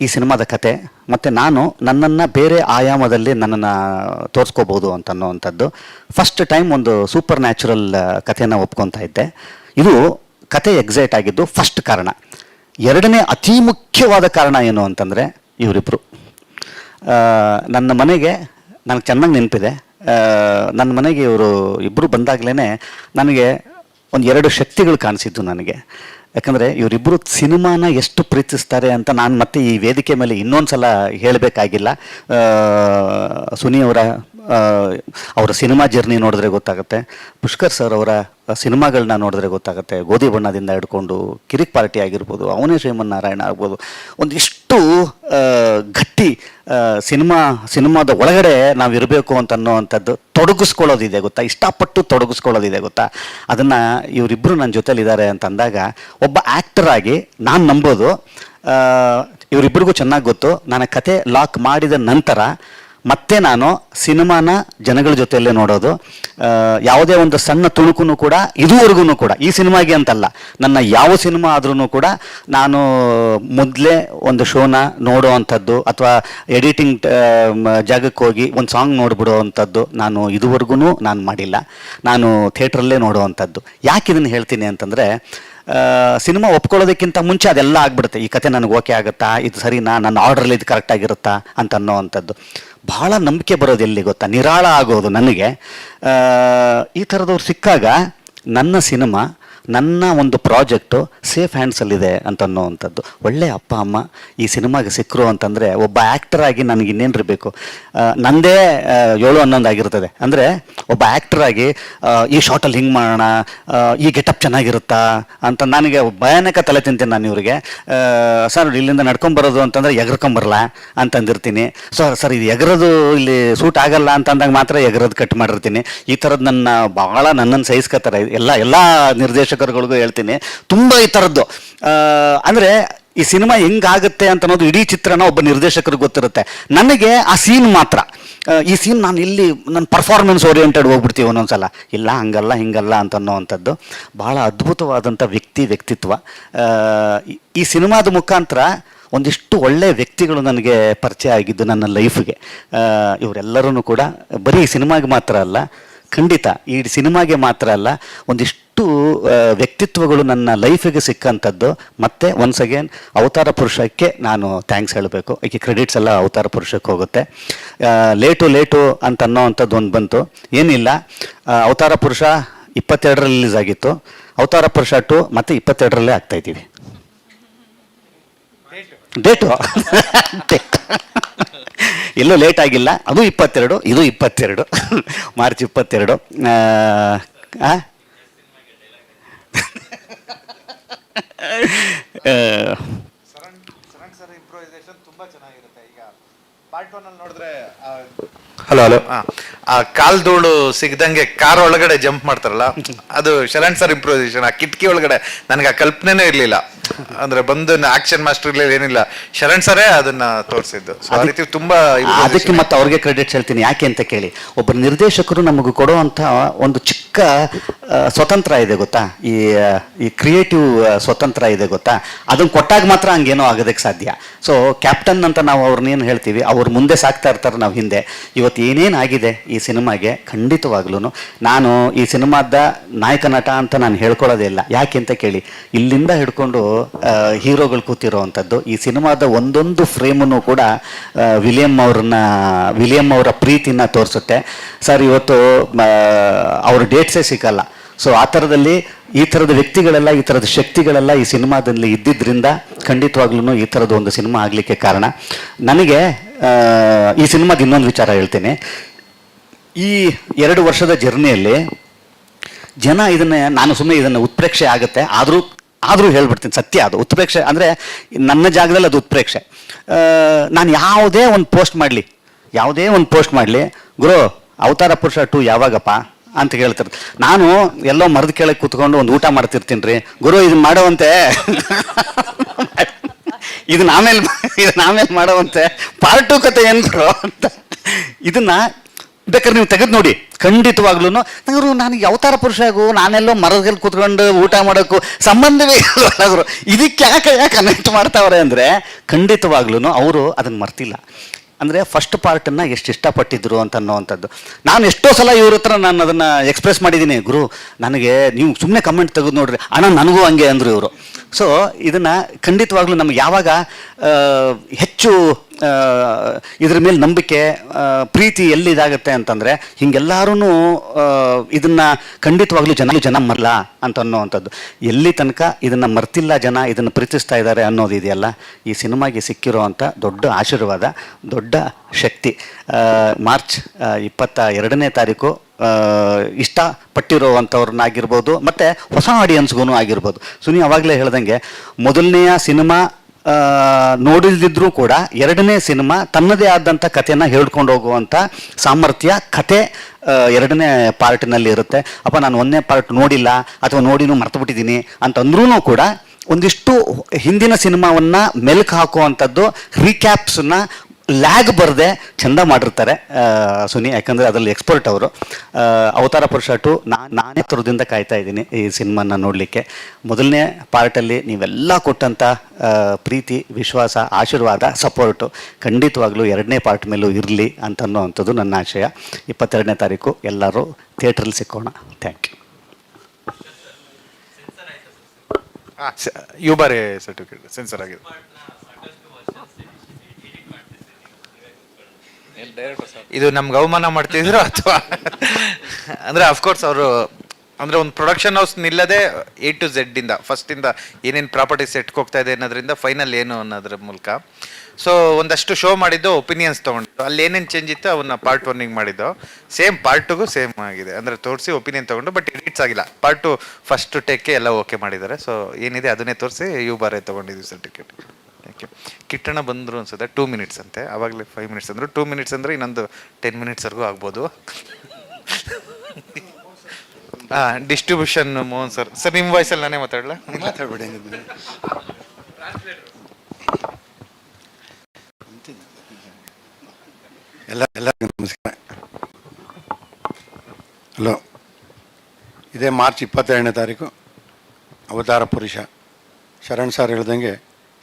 ಈ ಸಿನಿಮಾದ ಕತೆ. ಮತ್ತು ನಾನು ನನ್ನನ್ನು ಬೇರೆ ಆಯಾಮದಲ್ಲಿ ನನ್ನನ್ನು ತೋರಿಸ್ಕೋಬೋದು ಅಂತ ಅನ್ನೋವಂಥದ್ದು ಫಸ್ಟ್ ಟೈಮ್ ಒಂದು ಸೂಪರ್ ನ್ಯಾಚುರಲ್ ಕಥೆಯನ್ನು ಒಪ್ಕೊತಾ ಇದ್ದೆ. ಇದು ಕತೆ ಎಕ್ಸೈಟ್ ಆಗಿದ್ದು ಫಸ್ಟ್ ಕಾರಣ. ಎರಡನೇ ಅತಿ ಮುಖ್ಯವಾದ ಕಾರಣ ಏನು ಅಂತಂದರೆ ಇವರಿಬ್ಬರು ನನ್ನ ಮನೆಗೆ, ನನಗೆ ಚೆನ್ನಾಗಿ ನೆನಪಿದೆ. ನನ್ನ ಮನೆಗೆ ಇವರು ಇಬ್ಬರು ಬಂದಾಗಲೇ ನನಗೆ ಒಂದು ಎರಡು ಶಕ್ತಿಗಳು ಕಾಣಿಸಿದ್ದು ನನಗೆ. ಯಾಕಂದರೆ ಇವರಿಬ್ಬರು ಸಿನಿಮಾನ ಎಷ್ಟು ಪ್ರೀತಿಸ್ತಾರೆ ಅಂತ ನಾನು ಮತ್ತೆ ಈ ವೇದಿಕೆ ಮೇಲೆ ಇನ್ನೊಂದು ಸಲ ಹೇಳಬೇಕಾಗಿಲ್ಲ ಸುನಿ ಅವರ ಅವರ ಸಿನಿಮಾ ಜರ್ನಿ ನೋಡಿದ್ರೆ ಗೊತ್ತಾಗುತ್ತೆ. ಪುಷ್ಕರ್ ಸರ್ ಅವರ ಸಿನಿಮಾಗಳನ್ನ ನೋಡಿದ್ರೆ ಗೊತ್ತಾಗುತ್ತೆ. ಗೋಧಿ ಬಣ್ಣದಿಂದ ಹಿಡ್ಕೊಂಡು ಕಿರಿಕ್ ಪಾರ್ಟಿ ಆಗಿರ್ಬೋದು, ಅವನೇ ಶ್ರೀಮನ್ನಾರಾಯಣ ಆಗ್ಬೋದು. ಒಂದಿಷ್ಟು ಗಟ್ಟಿ ಸಿನಿಮಾ, ಸಿನಿಮಾದ ಒಳಗಡೆ ನಾವು ಇರಬೇಕು ಅಂತ ಅನ್ನೋವಂಥದ್ದು ತೊಡಗಿಸ್ಕೊಳ್ಳೋದಿದೆ ಗೊತ್ತಾ? ಇಷ್ಟಪಟ್ಟು ತೊಡಗಿಸ್ಕೊಳ್ಳೋದಿದೆ ಗೊತ್ತಾ? ಅದನ್ನು ಇವರಿಬ್ಬರು ನನ್ನ ಜೊತೆಲಿದ್ದಾರೆ ಅಂತ ಅಂದಾಗ ಒಬ್ಬ ಆ್ಯಕ್ಟರಾಗಿ ನಾನು ನಂಬೋದು. ಇವರಿಬ್ಬರಿಗೂ ಚೆನ್ನಾಗಿ ಗೊತ್ತು. ನಾನು ಕತೆ ಲಾಕ್ ಮಾಡಿದ ನಂತರ ಮತ್ತೆ ನಾನು ಸಿನಿಮಾನ ಜನಗಳ ಜೊತೆಯಲ್ಲೇ ನೋಡೋದು. ಯಾವುದೇ ಒಂದು ಸಣ್ಣ ತುಣುಕು ಕೂಡ ಇದುವರೆಗೂ ಕೂಡ, ಈ ಸಿನಿಮಾಗೆ ಅಂತಲ್ಲ, ನನ್ನ ಯಾವ ಸಿನಿಮಾ ಆದ್ರೂ ಕೂಡ ನಾನು ಮೊದಲೇ ಒಂದು ಶೋನ ನೋಡೋ ಅಂಥದ್ದು, ಅಥವಾ ಎಡಿಟಿಂಗ್ ಜಾಗಕ್ಕೆ ಹೋಗಿ ಒಂದು ಸಾಂಗ್ ನೋಡ್ಬಿಡೋ ಅಂಥದ್ದು ನಾನು ಇದುವರೆಗೂ ನಾನು ಮಾಡಿಲ್ಲ. ನಾನು ಥಿಯೇಟ್ರಲ್ಲೇ ನೋಡೋ ಅಂಥದ್ದು. ಯಾಕೆ ಇದನ್ನು ಹೇಳ್ತೀನಿ ಅಂತಂದರೆ ಸಿನಿಮಾ ಒಪ್ಕೊಳ್ಳೋದಕ್ಕಿಂತ ಮುಂಚೆ ಅದೆಲ್ಲ ಆಗ್ಬಿಡುತ್ತೆ. ಈ ಕತೆ ನನಗೆ ಓಕೆ ಆಗುತ್ತಾ? ಇದು ಸರಿನಾ? ನನ್ನ ಆರ್ಡ್ರಲ್ಲಿ ಇದು ಕರೆಕ್ಟ್ ಆಗಿರುತ್ತಾ? ಅಂತ ಅನ್ನೋವಂಥದ್ದು ಭಾಳ ನಂಬಿಕೆ ಬರೋದು ಎಲ್ಲಿ ಗೊತ್ತಾ? ನಿರಾಳ ಆಗೋದು ನನಗೆ. ಈ ಥರದವ್ರು ಸಿಕ್ಕಾಗ ನನ್ನ ಸಿನಿಮಾ ನನ್ನ ಒಂದು ಪ್ರಾಜೆಕ್ಟು ಸೇಫ್ ಹ್ಯಾಂಡ್ಸಲ್ಲಿದೆ ಅಂತ ಅನ್ನೋವಂಥದ್ದು ಒಳ್ಳೆ ಅಪ್ಪ ಅಮ್ಮ ಈ ಸಿನಿಮಾಗೆ ಸಿಕ್ಕರು ಅಂತಂದರೆ ಒಬ್ಬ ಆ್ಯಕ್ಟರ್ ಆಗಿ ನನಗೆ ಇನ್ನೇನು ಬೇಕು? ಆ, ನಂದೇ ಏಳು ಹನ್ನೊಂದು ಆಗಿರ್ತದೆ. ಅಂದರೆ ಒಬ್ಬ ಆ್ಯಕ್ಟರ್ ಆಗಿ ಈ ಶಾರ್ಟಲ್ಲಿ ಹಿಂಗೆ ಮಾಡೋಣ ಈ ಗೆಟಪ್ ಚೆನ್ನಾಗಿರುತ್ತಾ ಅಂತ ನನಗೆ ಭಯಾನಕ ತಲೆ ತಿಂತೀನಿ ನಾನು ಇವರಿಗೆ. ಸರ್ ಇಲ್ಲಿಂದ ನಡ್ಕೊಂಬರೋದು ಅಂತಂದರೆ ಎಗರ್ಕೊಂಬರಲ್ಲ ಅಂತಂದಿರ್ತೀನಿ. ಸರ್ ಸರ್ ಇದು ಎಗರೋದು ಇಲ್ಲಿ ಸೂಟ್ ಆಗಲ್ಲ ಅಂತಂದಾಗ ಮಾತ್ರ ಎಗರೋದು ಕಟ್ ಮಾಡಿರ್ತೀನಿ. ಈ ಥರದ್ದು ನನ್ನ ಭಾಳ ನನ್ನನ್ನು ಸಹಿಸ್ಕೋತಾರೆ ಎಲ್ಲ ಎಲ್ಲ ನಿರ್ದೇಶಕರುಗಳಿಗೂ ಹೇಳ್ತೀನಿ. ತುಂಬ ಈ ಥರದ್ದು ಅಂದರೆ ಈ ಸಿನಿಮಾ ಹೆಂಗಾಗುತ್ತೆ ಅಂತ ಅನ್ನೋದು ಇಡೀ ಚಿತ್ರನ ಒಬ್ಬ ನಿರ್ದೇಶಕರಿಗೆ ಗೊತ್ತಿರುತ್ತೆ. ನನಗೆ ಆ ಸೀನ್ ಮಾತ್ರ. ಈ ಸೀನ್ ನಾನು ಇಲ್ಲಿ ನನ್ನ ಪರ್ಫಾರ್ಮೆನ್ಸ್ ಓರಿಯೆಂಟೆಡ್ ಹೋಗ್ಬಿಡ್ತೀವಿ ಒಂದೊಂದ್ಸಲ. ಇಲ್ಲ, ಹಂಗಲ್ಲ, ಹಿಂಗಲ್ಲ ಅಂತ ಅನ್ನೋವಂಥದ್ದು ಭಾಳ ಅದ್ಭುತವಾದಂಥ ವ್ಯಕ್ತಿ, ವ್ಯಕ್ತಿತ್ವ. ಈ ಸಿನಿಮಾದ ಮುಖಾಂತರ ಒಂದಿಷ್ಟು ಒಳ್ಳೆಯ ವ್ಯಕ್ತಿಗಳು ನನಗೆ ಪರಿಚಯ ಆಗಿದ್ದು ನನ್ನ ಲೈಫ್ಗೆ. ಇವರೆಲ್ಲರೂ ಕೂಡ ಬರೀ ಸಿನಿಮಾಗೆ ಮಾತ್ರ ಅಲ್ಲ ಖಂಡಿತ. ಈ ಸಿನಿಮಾಗೆ ಮಾತ್ರ ಅಲ್ಲ ಒಂದಿಷ್ಟು ವ್ಯಕ್ತಿತ್ವಗಳು ನನ್ನ ಲೈಫಿಗೆ ಸಿಕ್ಕಂಥದ್ದು. ಮತ್ತೆ ಒನ್ಸ್ ಅಗೇನ್ ಅವತಾರ ಪುರುಷಕ್ಕೆ ನಾನು ಥ್ಯಾಂಕ್ಸ್ ಹೇಳಬೇಕು. ಈಕೆ ಕ್ರೆಡಿಟ್ಸ್ ಎಲ್ಲ ಅವತಾರ ಪುರುಷಕ್ಕೆ ಹೋಗುತ್ತೆ. ಲೇಟು ಲೇಟು ಅಂತ ಅನ್ನೋವಂಥದ್ದು ಒಂದು ಬಂತು. ಏನಿಲ್ಲ. ಅವತಾರ ಪುರುಷ ಇಪ್ಪತ್ತೆರಡರಲ್ಲಿ ರಿಲೀಸ್ ಆಗಿತ್ತು. ಅವತಾರ ಪುರುಷ ಟು ಮತ್ತೆ ಇಪ್ಪತ್ತೆರಡರಲ್ಲೇ ಆಗ್ತಾ ಇದ್ದೀವಿ. ಡೇಟು ಡೇಟ್ ಎಲ್ಲೂ ಲೇಟ್ ಆಗಿಲ್ಲ. ಅದು ಇಪ್ಪತ್ತೆರಡು ಇದು ಇಪ್ಪತ್ತೆರಡು. ಮಾರ್ಚ್ ಇಪ್ಪತ್ತೆರಡು. ಆ, ಅಲ್ಲಿ ಆ, ಹಲೋ ಹಲೋ ಆ ಕಾಲ್ ಧೂಳು ಸಿಗ್ದಂಗೆ ಕಾರ್ ಒಳಗಡೆ ಜಂಪ್ ಮಾಡ್ತಾರಲ್ಲ ಅದು ಶರಣ್ ಸರ್ ಇಂಪ್ರೋವೈಸೇಷನ್ ಆ ಕಿಟಕಿ ಒಳಗಡೆ. ನನಗೆ ಆ ಕಲ್ಪನೆನೇ ಇರಲಿಲ್ಲ. ಅಂದ್ರೆ ಬಂದು ಆಕ್ಷನ್ ಮಾಸ್ಟರ್ ಏನಿಲ್ಲ. ಶರಣ್ ಸರೇ ಅದನ್ನ ತೋರಿಸಿದ್ದು. ಸೊ ಆ ರೀತಿ ತುಂಬಾ ಅದಕ್ಕೆ ಮತ್ತೆ ಅವ್ರಿಗೆ ಕ್ರೆಡಿಟ್ ಹೇಳ್ತೀನಿ. ಯಾಕೆ ಅಂತ ಕೇಳಿ. ಒಬ್ಬ ನಿರ್ದೇಶಕರು ನಮಗೆ ಕೊಡುವಂಥ ಒಂದು ಚಿಕ್ಕ ಸ್ವತಂತ್ರ ಇದೆ ಗೊತ್ತಾ? ಈ ಈ ಕ್ರಿಯೇಟಿವ್ ಸ್ವತಂತ್ರ ಇದೆ ಗೊತ್ತಾ? ಅದನ್ನ ಕೊಟ್ಟಾಗ ಮಾತ್ರ ಹಂಗೇನೋ ಆಗೋದಕ್ಕೆ ಸಾಧ್ಯ. ಸೊ ಕ್ಯಾಪ್ಟನ್ ಅಂತ ನಾವು ಅವ್ರನ್ನೇನು ಹೇಳ್ತೀವಿ ಅವ್ರು ಮುಂದೆ ಸಾಕ್ತಾ ಇರ್ತಾರೆ ನಾವು ಹಿಂದೆ. ಇವತ್ತು ಏನೇನು ಆಗಿದೆ ಈ ಸಿನಿಮಾಗೆ ಖಂಡಿತವಾಗ್ಲೂ ನಾನು ಈ ಸಿನಿಮಾದ ನಾಯಕ ನಟ ಅಂತ ನಾನು ಹೇಳ್ಕೊಳ್ಳೋದೇ ಇಲ್ಲ. ಯಾಕೆ ಅಂತ ಕೇಳಿ, ಇಲ್ಲಿಂದ ಹಿಡ್ಕೊಂಡು ಹೀರೋಗಳು ಕೂತಿರೋ ಅಂಥದ್ದು ಈ ಸಿನಿಮಾದ ಒಂದೊಂದು ಫ್ರೇಮನ್ನು ಕೂಡ ವಿಲಿಯಂ ಅವ್ರನ್ನ, ವಿಲಿಯಂ ಅವರ ಪ್ರೀತಿನ ತೋರಿಸುತ್ತೆ. ಸರ್, ಇವತ್ತು ಅವ್ರ ಡೇಟ್ಸೇ ಸಿಕ್ಕಲ್ಲ. ಸೊ, ಆ ಥರದಲ್ಲಿ ಈ ಥರದ ವ್ಯಕ್ತಿಗಳೆಲ್ಲ, ಈ ಥರದ ಶಕ್ತಿಗಳೆಲ್ಲ ಈ ಸಿನಿಮಾದಲ್ಲಿ ಇದ್ದಿದ್ದರಿಂದ ಖಂಡಿತವಾಗ್ಲೂ ಈ ಥರದ ಒಂದು ಸಿನಿಮಾ ಆಗಲಿಕ್ಕೆ ಕಾರಣ. ನನಗೆ ಈ ಸಿನಿಮಾದ ಇನ್ನೊಂದು ವಿಚಾರ ಹೇಳ್ತೀನಿ. ಈ ಎರಡು ವರ್ಷದ ಜರ್ನಿಯಲ್ಲಿ ಜನ ಇದನ್ನ, ನಾನು ಸುಮ್ಮನೆ ಇದನ್ನು ಉತ್ಪ್ರೇಕ್ಷೆ ಆಗುತ್ತೆ, ಆದರೂ ಆದರೂ ಹೇಳ್ಬಿಡ್ತೀನಿ, ಸತ್ಯ ಅದು. ಉತ್ಪ್ರೇಕ್ಷೆ ಅಂದರೆ ನನ್ನ ಜಾಗದಲ್ಲಿ ಅದು ಉತ್ಪ್ರೇಕ್ಷೆ. ನಾನು ಯಾವುದೇ ಒಂದು ಪೋಸ್ಟ್ ಮಾಡಲಿ, ಯಾವುದೇ ಒಂದು ಪೋಸ್ಟ್ ಮಾಡಲಿ, ಗುರು, ಅವತಾರ ಪುರುಷ ಟು ಯಾವಾಗಪ್ಪ ಅಂತ ಕೇಳ್ತಾರೆ ನಾನು ಎಲ್ಲೋ ಮರದ ಕೆಳಗೆ ಕೂತ್ಕೊಂಡು ಒಂದು ಊಟ ಮಾಡ್ತಿರ್ತೀನಿ ರೀ. ಗುರು ಇದನ್ನ ಮಾಡುವಂತೆ ಇದನ್ನ ಆಮೇಲೆ ಇದನ್ನ ಆಮೇಲೆ ಮಾಡುವಂತೆ ಪಾರ್ಟ್ ಟು ಕತೆ ಏನು ಅಂತ. ಇದನ್ನ ಬೇಕಾದ್ರೆ ನೀವು ತೆಗೆದು ನೋಡಿ. ಖಂಡಿತವಾಗ್ಲೂ ಅವರು ನಾನು ಯಾವತಾರ ಪುರುಷ ಆಗು, ನಾನೆಲ್ಲೋ ಮರದಲ್ಲಿ ಕೂತ್ಕೊಂಡು ಊಟ ಮಾಡೋಕ್ಕೂ ಸಂಬಂಧವೇ ಇಲ್ಲ ಗುರು. ಇದಕ್ಕೆ ಯಾಕೆ ಯಾಕೆ ಕನೆಕ್ಟ್ ಮಾಡ್ತಾವ್ರೆ ಅಂದರೆ ಖಂಡಿತವಾಗ್ಲೂ ಅವರು ಅದನ್ನು ಮರ್ತಿಲ್ಲ. ಅಂದರೆ ಫಸ್ಟ್ ಪಾರ್ಟನ್ನು ಎಷ್ಟು ಇಷ್ಟಪಟ್ಟಿದ್ರು ಅಂತ ಅನ್ನೋವಂಥದ್ದು. ನಾನು ಎಷ್ಟೋ ಸಲ ಇವ್ರ ಹತ್ರ ನಾನು ಅದನ್ನು ಎಕ್ಸ್ಪ್ರೆಸ್ ಮಾಡಿದ್ದೀನಿ ಗುರು, ನನಗೆ ನೀವು ಸುಮ್ಮನೆ ಕಮೆಂಟ್ ತೆಗೆದು ನೋಡ್ರಿ. ಅಣ್ಣ, ನನಗೂ ಹಂಗೆ ಅಂದರು ಇವರು. ಸೊ ಇದನ್ನು ಖಂಡಿತವಾಗ್ಲೂ ನಮ್ಗೆ ಯಾವಾಗ ಹೆಚ್ಚು ಇದ್ರ ಮೇಲೆ ನಂಬಿಕೆ ಪ್ರೀತಿ ಪ್ರೀತಿ ಎಲ್ಲಿದಾಗುತ್ತೆ ಅಂತಂದರೆ ಹಿಂಗೆಲ್ಲರೂ ಇದನ್ನು ಖಂಡಿತವಾಗ್ಲೂ ಜನ ಜನ ಮರಲ್ಲ ಅಂತ ಅನ್ನೋವಂಥದ್ದು ಎಲ್ಲಿ ತನಕ ಇದನ್ನು ಮರ್ತಿಲ್ಲ ಜನ, ಇದನ್ನು ಪ್ರೀತಿಸ್ತಾ ಇದ್ದಾರೆ ಅನ್ನೋದು ಇದೆಯಲ್ಲ, ಈ ಸಿನಿಮಾಗೆ ಸಿಕ್ಕಿರೋ ಅಂಥ ದೊಡ್ಡ ಆಶೀರ್ವಾದ, ದೊಡ್ಡ ಶಕ್ತಿ. ಮಾರ್ಚ್ ಇಪ್ಪತ್ತ ಎರಡನೇ ತಾರೀಕು ಇಷ್ಟಪಟ್ಟಿರುವಂಥವ್ರನ್ನಾಗಿರ್ಬೋದು, ಮತ್ತು ಹೊಸ ಆಡಿಯನ್ಸ್ಗೂ ಆಗಿರ್ಬೋದು. ಸುನಿ, ಅವಾಗಲೇ ಹೇಳ್ದಂಗೆ, ಮೊದಲನೆಯ ಸಿನಿಮಾ ನೋಡಿಲ್ದಿದ್ರೂ ಕೂಡ ಎರಡನೇ ಸಿನಿಮಾ ತನ್ನದೇ ಆದಂಥ ಕಥೆಯನ್ನು ಹೇಳ್ಕೊಂಡು ಹೋಗುವಂಥ ಸಾಮರ್ಥ್ಯ ಕತೆ ಎರಡನೇ ಪಾರ್ಟಿನಲ್ಲಿ ಇರುತ್ತೆ. ಅಪ್ಪ, ನಾನು ಒಂದನೇ ಪಾರ್ಟ್ ನೋಡಿಲ್ಲ ಅಥವಾ ನೋಡಿನೂ ಮರ್ತು ಬಿಟ್ಟಿದ್ದೀನಿ ಅಂತಂದ್ರೂ ಕೂಡ ಒಂದಿಷ್ಟು ಹಿಂದಿನ ಸಿನಿಮಾವನ್ನು ಮೆಲುಕು ಹಾಕುವಂಥದ್ದು ರೀಕ್ಯಾಪ್ಸನ್ನ ಲ್ಯಾಗ್ ಬರದೆ ಚಂದ ಮಾಡಿರ್ತಾರೆ ಸುನಿ. ಯಾಕಂದರೆ ಅದರಲ್ಲಿ ಎಕ್ಸ್ಪರ್ಟ್ ಅವರು. ಅವತಾರ ಪುರುಷ ಟು ನಾನು ನಾನೇ ತರದಿಂದ ಕಾಯ್ತಾ ಇದ್ದೀನಿ ಈ ಸಿನಿಮಾನ ನೋಡಲಿಕ್ಕೆ. ಮೊದಲನೇ ಪಾರ್ಟಲ್ಲಿ ನೀವೆಲ್ಲ ಕೊಟ್ಟಂಥ ಪ್ರೀತಿ, ವಿಶ್ವಾಸ, ಆಶೀರ್ವಾದ ಸಪೋರ್ಟು ಖಂಡಿತವಾಗ್ಲೂ ಎರಡನೇ ಪಾರ್ಟ್ ಮೇಲೂ ಇರಲಿ ಅಂತ ಅನ್ನೋವಂಥದ್ದು ನನ್ನ ಆಶಯ. ಇಪ್ಪತ್ತೆರಡನೇ ತಾರೀಕು ಎಲ್ಲರೂ ಥಿಯೇಟ್ರಲ್ಲಿ ಸಿಕ್ಕೋಣ. ಥ್ಯಾಂಕ್ ಯು ಯು ಬಾರಿ ಸರ್ಟಿಫಿಕೇಟ್ ಸೆನ್ಸರ್ ಆಗಿದೆ ಇದು ನಮ್ಗೆ ಅವಮಾನ ಮಾಡ್ತಿದ್ರು ಅಥವಾ? ಅಂದರೆ ಅಫ್ಕೋರ್ಸ್ ಅವರು, ಅಂದರೆ ಒಂದು ಪ್ರೊಡಕ್ಷನ್ ಹೌಸ್ ನಿಲ್ಲದೆ ಎ ಟು ಝೆಡ್ ಇಂದ ಫಸ್ಟ್ ಇಂದ ಏನೇನು ಪ್ರಾಪರ್ಟೀಸ್ ಹೋಗ್ತಾ ಇದೆ ಅನ್ನೋದ್ರಿಂದ ಫೈನಲ್ ಏನು ಅನ್ನೋದ್ರ ಮೂಲಕ. ಸೊ ಒಂದಷ್ಟು ಶೋ ಮಾಡಿದ್ದು ಒಪಿನಿಯನ್ಸ್ ತೊಗೊಂಡು ಅಲ್ಲಿ ಏನೇನು ಚೇಂಜ್ ಇತ್ತು ಅವನ್ನ ಪಾರ್ಟ್ ಒನ್ನಿಗೆ ಮಾಡಿದ್ದು. ಸೇಮ್ ಪಾರ್ಟ್ ಟುಗೂ ಸೇಮ್ ಆಗಿದೆ. ಅಂದರೆ ತೋರಿಸಿ ಒಪಿನಿಯನ್ ತೊಗೊಂಡು ಬಟ್ ಎಡಿಟ್ಸ್ ಆಗಿಲ್ಲ. ಪಾರ್ಟ್ ಟು ಫಸ್ಟ್ ಟೇಕ್ಗೆ ಎಲ್ಲ ಓಕೆ ಮಾಡಿದ್ದಾರೆ. ಸೊ ಏನಿದೆ ಅದನ್ನೇ ತೋರಿಸಿ ಯು ಬಾರೇ ತೊಗೊಂಡಿದ್ದೀವಿ ಸರ್ಟಿಫಿಕೇಟ್ ಥ್ಯಾಂಕ್ ಯು ಕಿಟ್ಟಣ ಬಂದರು ಅನ್ಸುತ್ತೆ. ಟೂ ಮಿನಿಟ್ಸ್ ಅಂತೆ. ಆವಾಗಲೇ ಫೈವ್ ಮಿನಿಟ್ಸ್ ಅಂದರು. ಟೂ ಮಿನಿಟ್ಸ್ ಅಂದರೆ ಇನ್ನೊಂದು ಟೆನ್ ಮಿನಿಟ್ಸ್ವರೆಗೂ ಆಗ್ಬೋದು. ಹಾಂ ಡಿಸ್ಟ್ರಿಬ್ಯೂಷನ್ ಮೋಹನ್ ಸರ್ ಸರ್ ನಿಮ್ಮ ವಾಯ್ಸಲ್ಲಿ ನಾನೇ ಮಾತಾಡಲ? ಮಾತಾಡ್ಬೇಡಿ ಎಲ್ಲ ಎಲ್ಲ ನಮಸ್ಕಾರ. ಹಲೋ. ಇದೇ ಮಾರ್ಚ್ ಇಪ್ಪತ್ತೆರಡನೇ ತಾರೀಕು. ಅವತಾರ ಪುರುಷ. ಶರಣ್ ಸರ್ ಹೇಳ್ದಂಗೆ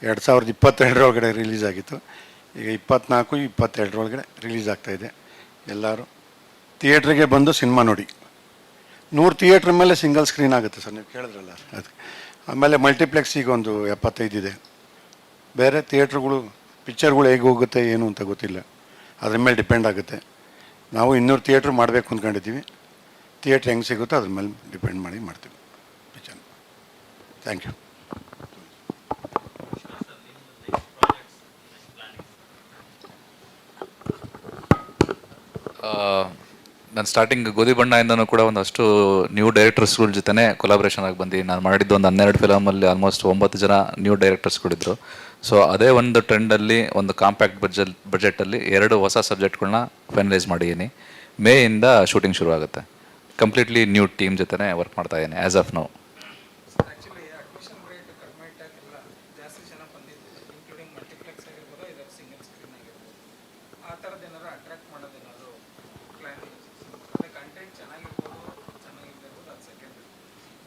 ಎರಡು ಸಾವಿರದ ಇಪ್ಪತ್ತೆರಡರೊಳಗಡೆ ರಿಲೀಸ್ ಆಗಿತ್ತು ಈಗ ಇಪ್ಪತ್ನಾಲ್ಕು, ಇಪ್ಪತ್ತೆರಡರೊಳಗಡೆ ರಿಲೀಸ್ ಆಗ್ತಾಯಿದೆ ಎಲ್ಲರೂ ಥಿಯೇಟ್ರಿಗೆ ಬಂದು ಸಿನಿಮಾ ನೋಡಿ. ನೂರು ಥಿಯೇಟ್ರ್ ಮೇಲೆ ಸಿಂಗಲ್ ಸ್ಕ್ರೀನ್ ಆಗುತ್ತೆ ಸರ್, ನೀವು ಕೇಳಿದ್ರಲ್ಲ. ಅದು ಆಮೇಲೆ ಮಲ್ಟಿಪ್ಲೆಕ್ಸ್ ಈಗ ಒಂದು ಎಪ್ಪತ್ತೈದು ಇದೆ. ಬೇರೆ ಥಿಯೇಟ್ರ್ಗಳು, ಪಿಕ್ಚರ್ಗಳು ಹೇಗೆ ಹೋಗುತ್ತೆ, ಏನು ಅಂತ ಗೊತ್ತಿಲ್ಲ. ಅದ್ರ ಮೇಲೆ ಡಿಪೆಂಡ್ ಆಗುತ್ತೆ. ನಾವು ಇನ್ನೂರು ಥಿಯೇಟ್ರ್ ಮಾಡಬೇಕು ಅಂದ್ಕೊಂಡಿದ್ದೀವಿ. ಥಿಯೇಟ್ರ್ ಹೆಂಗೆ ಸಿಗುತ್ತೋ ಅದ್ರ ಮೇಲೆ ಡಿಪೆಂಡ್ ಮಾಡಿ ಮಾಡ್ತೀವಿ. ಪಿಕ್ಚರ್. Thank you. ನಾನು ಸ್ಟಾರ್ಟಿಂಗ್ ಗೋಧಿ ಬಣ್ಣದಿಂದನೂ ಕೂಡ ಒಂದಷ್ಟು ನ್ಯೂ ಡೈರೆಕ್ಟರ್ಸ್ಗಳ ಜೊತೆನೇ ಕೊಲಾಬ್ರೇಷನ್ ಆಗಿ ಬಂದು ನಾನು ಮಾಡಿದ್ದು ಒಂದು ಹನ್ನೆರಡು ಫಿಲಮಲ್ಲಿ ಆಲ್ಮೋಸ್ಟ್ ಒಂಬತ್ತು ಜನ ನ್ಯೂ ಡೈರೆಕ್ಟರ್ಸ್ಗಳಿದ್ರು ಸೊ ಅದೇ ಒಂದು ಟ್ರೆಂಡಲ್ಲಿ ಒಂದು ಕಾಂಪ್ಯಾಕ್ಟ್ ಬಜೆಟ್ ಬಜೆಟಲ್ಲಿ ಎರಡು ಹೊಸ ಸಬ್ಜೆಕ್ಟ್ಗಳನ್ನ ಫೈನಲೈಸ್ ಮಾಡಿದ್ದೀನಿ. ಮೇಯಿಂದ ಶೂಟಿಂಗ್ ಶುರು ಆಗುತ್ತೆ ಕಂಪ್ಲೀಟ್ಲಿ ನ್ಯೂ ಟೀಮ್ ಜೊತೆನೇ ವರ್ಕ್ ಮಾಡ್ತಾ ಇದ್ದೀನಿ as of now actually admission rate ಕಡಿಮೆ ಇಟ್ಟಾಗೆಲ್ಲ ಜಾಸ್ತಿ ಜನ ಬಂದಿದ್ದು ಇನ್ಕ್ಲೂಡಿಂಗ್ ಮಲ್ಟಿಪ್ಲೆಕ್ಸ್ ಆಗಿರ್ಬೋದು ಇದರ ಸಿಂಗಲ್ ಸ್ಕ್ರೀನ್ ಆಗಿರ್ಬೋದು ಆ ಥರದ್ದು ಏನಾದ್ರು ಅಟ್ರಾಕ್ಟ್ ಮಾಡೋದೇನಾದ್ರು ಪ್ಲ್ಯಾನ್ ಅದೇ ಕಂಟೆಂಟ್ ಚೆನ್ನಾಗಿರ್ಬೋದು ಚೆನ್ನಾಗಿರ್ಬೋದು ಅದು ಸೆಕೆಂಡ್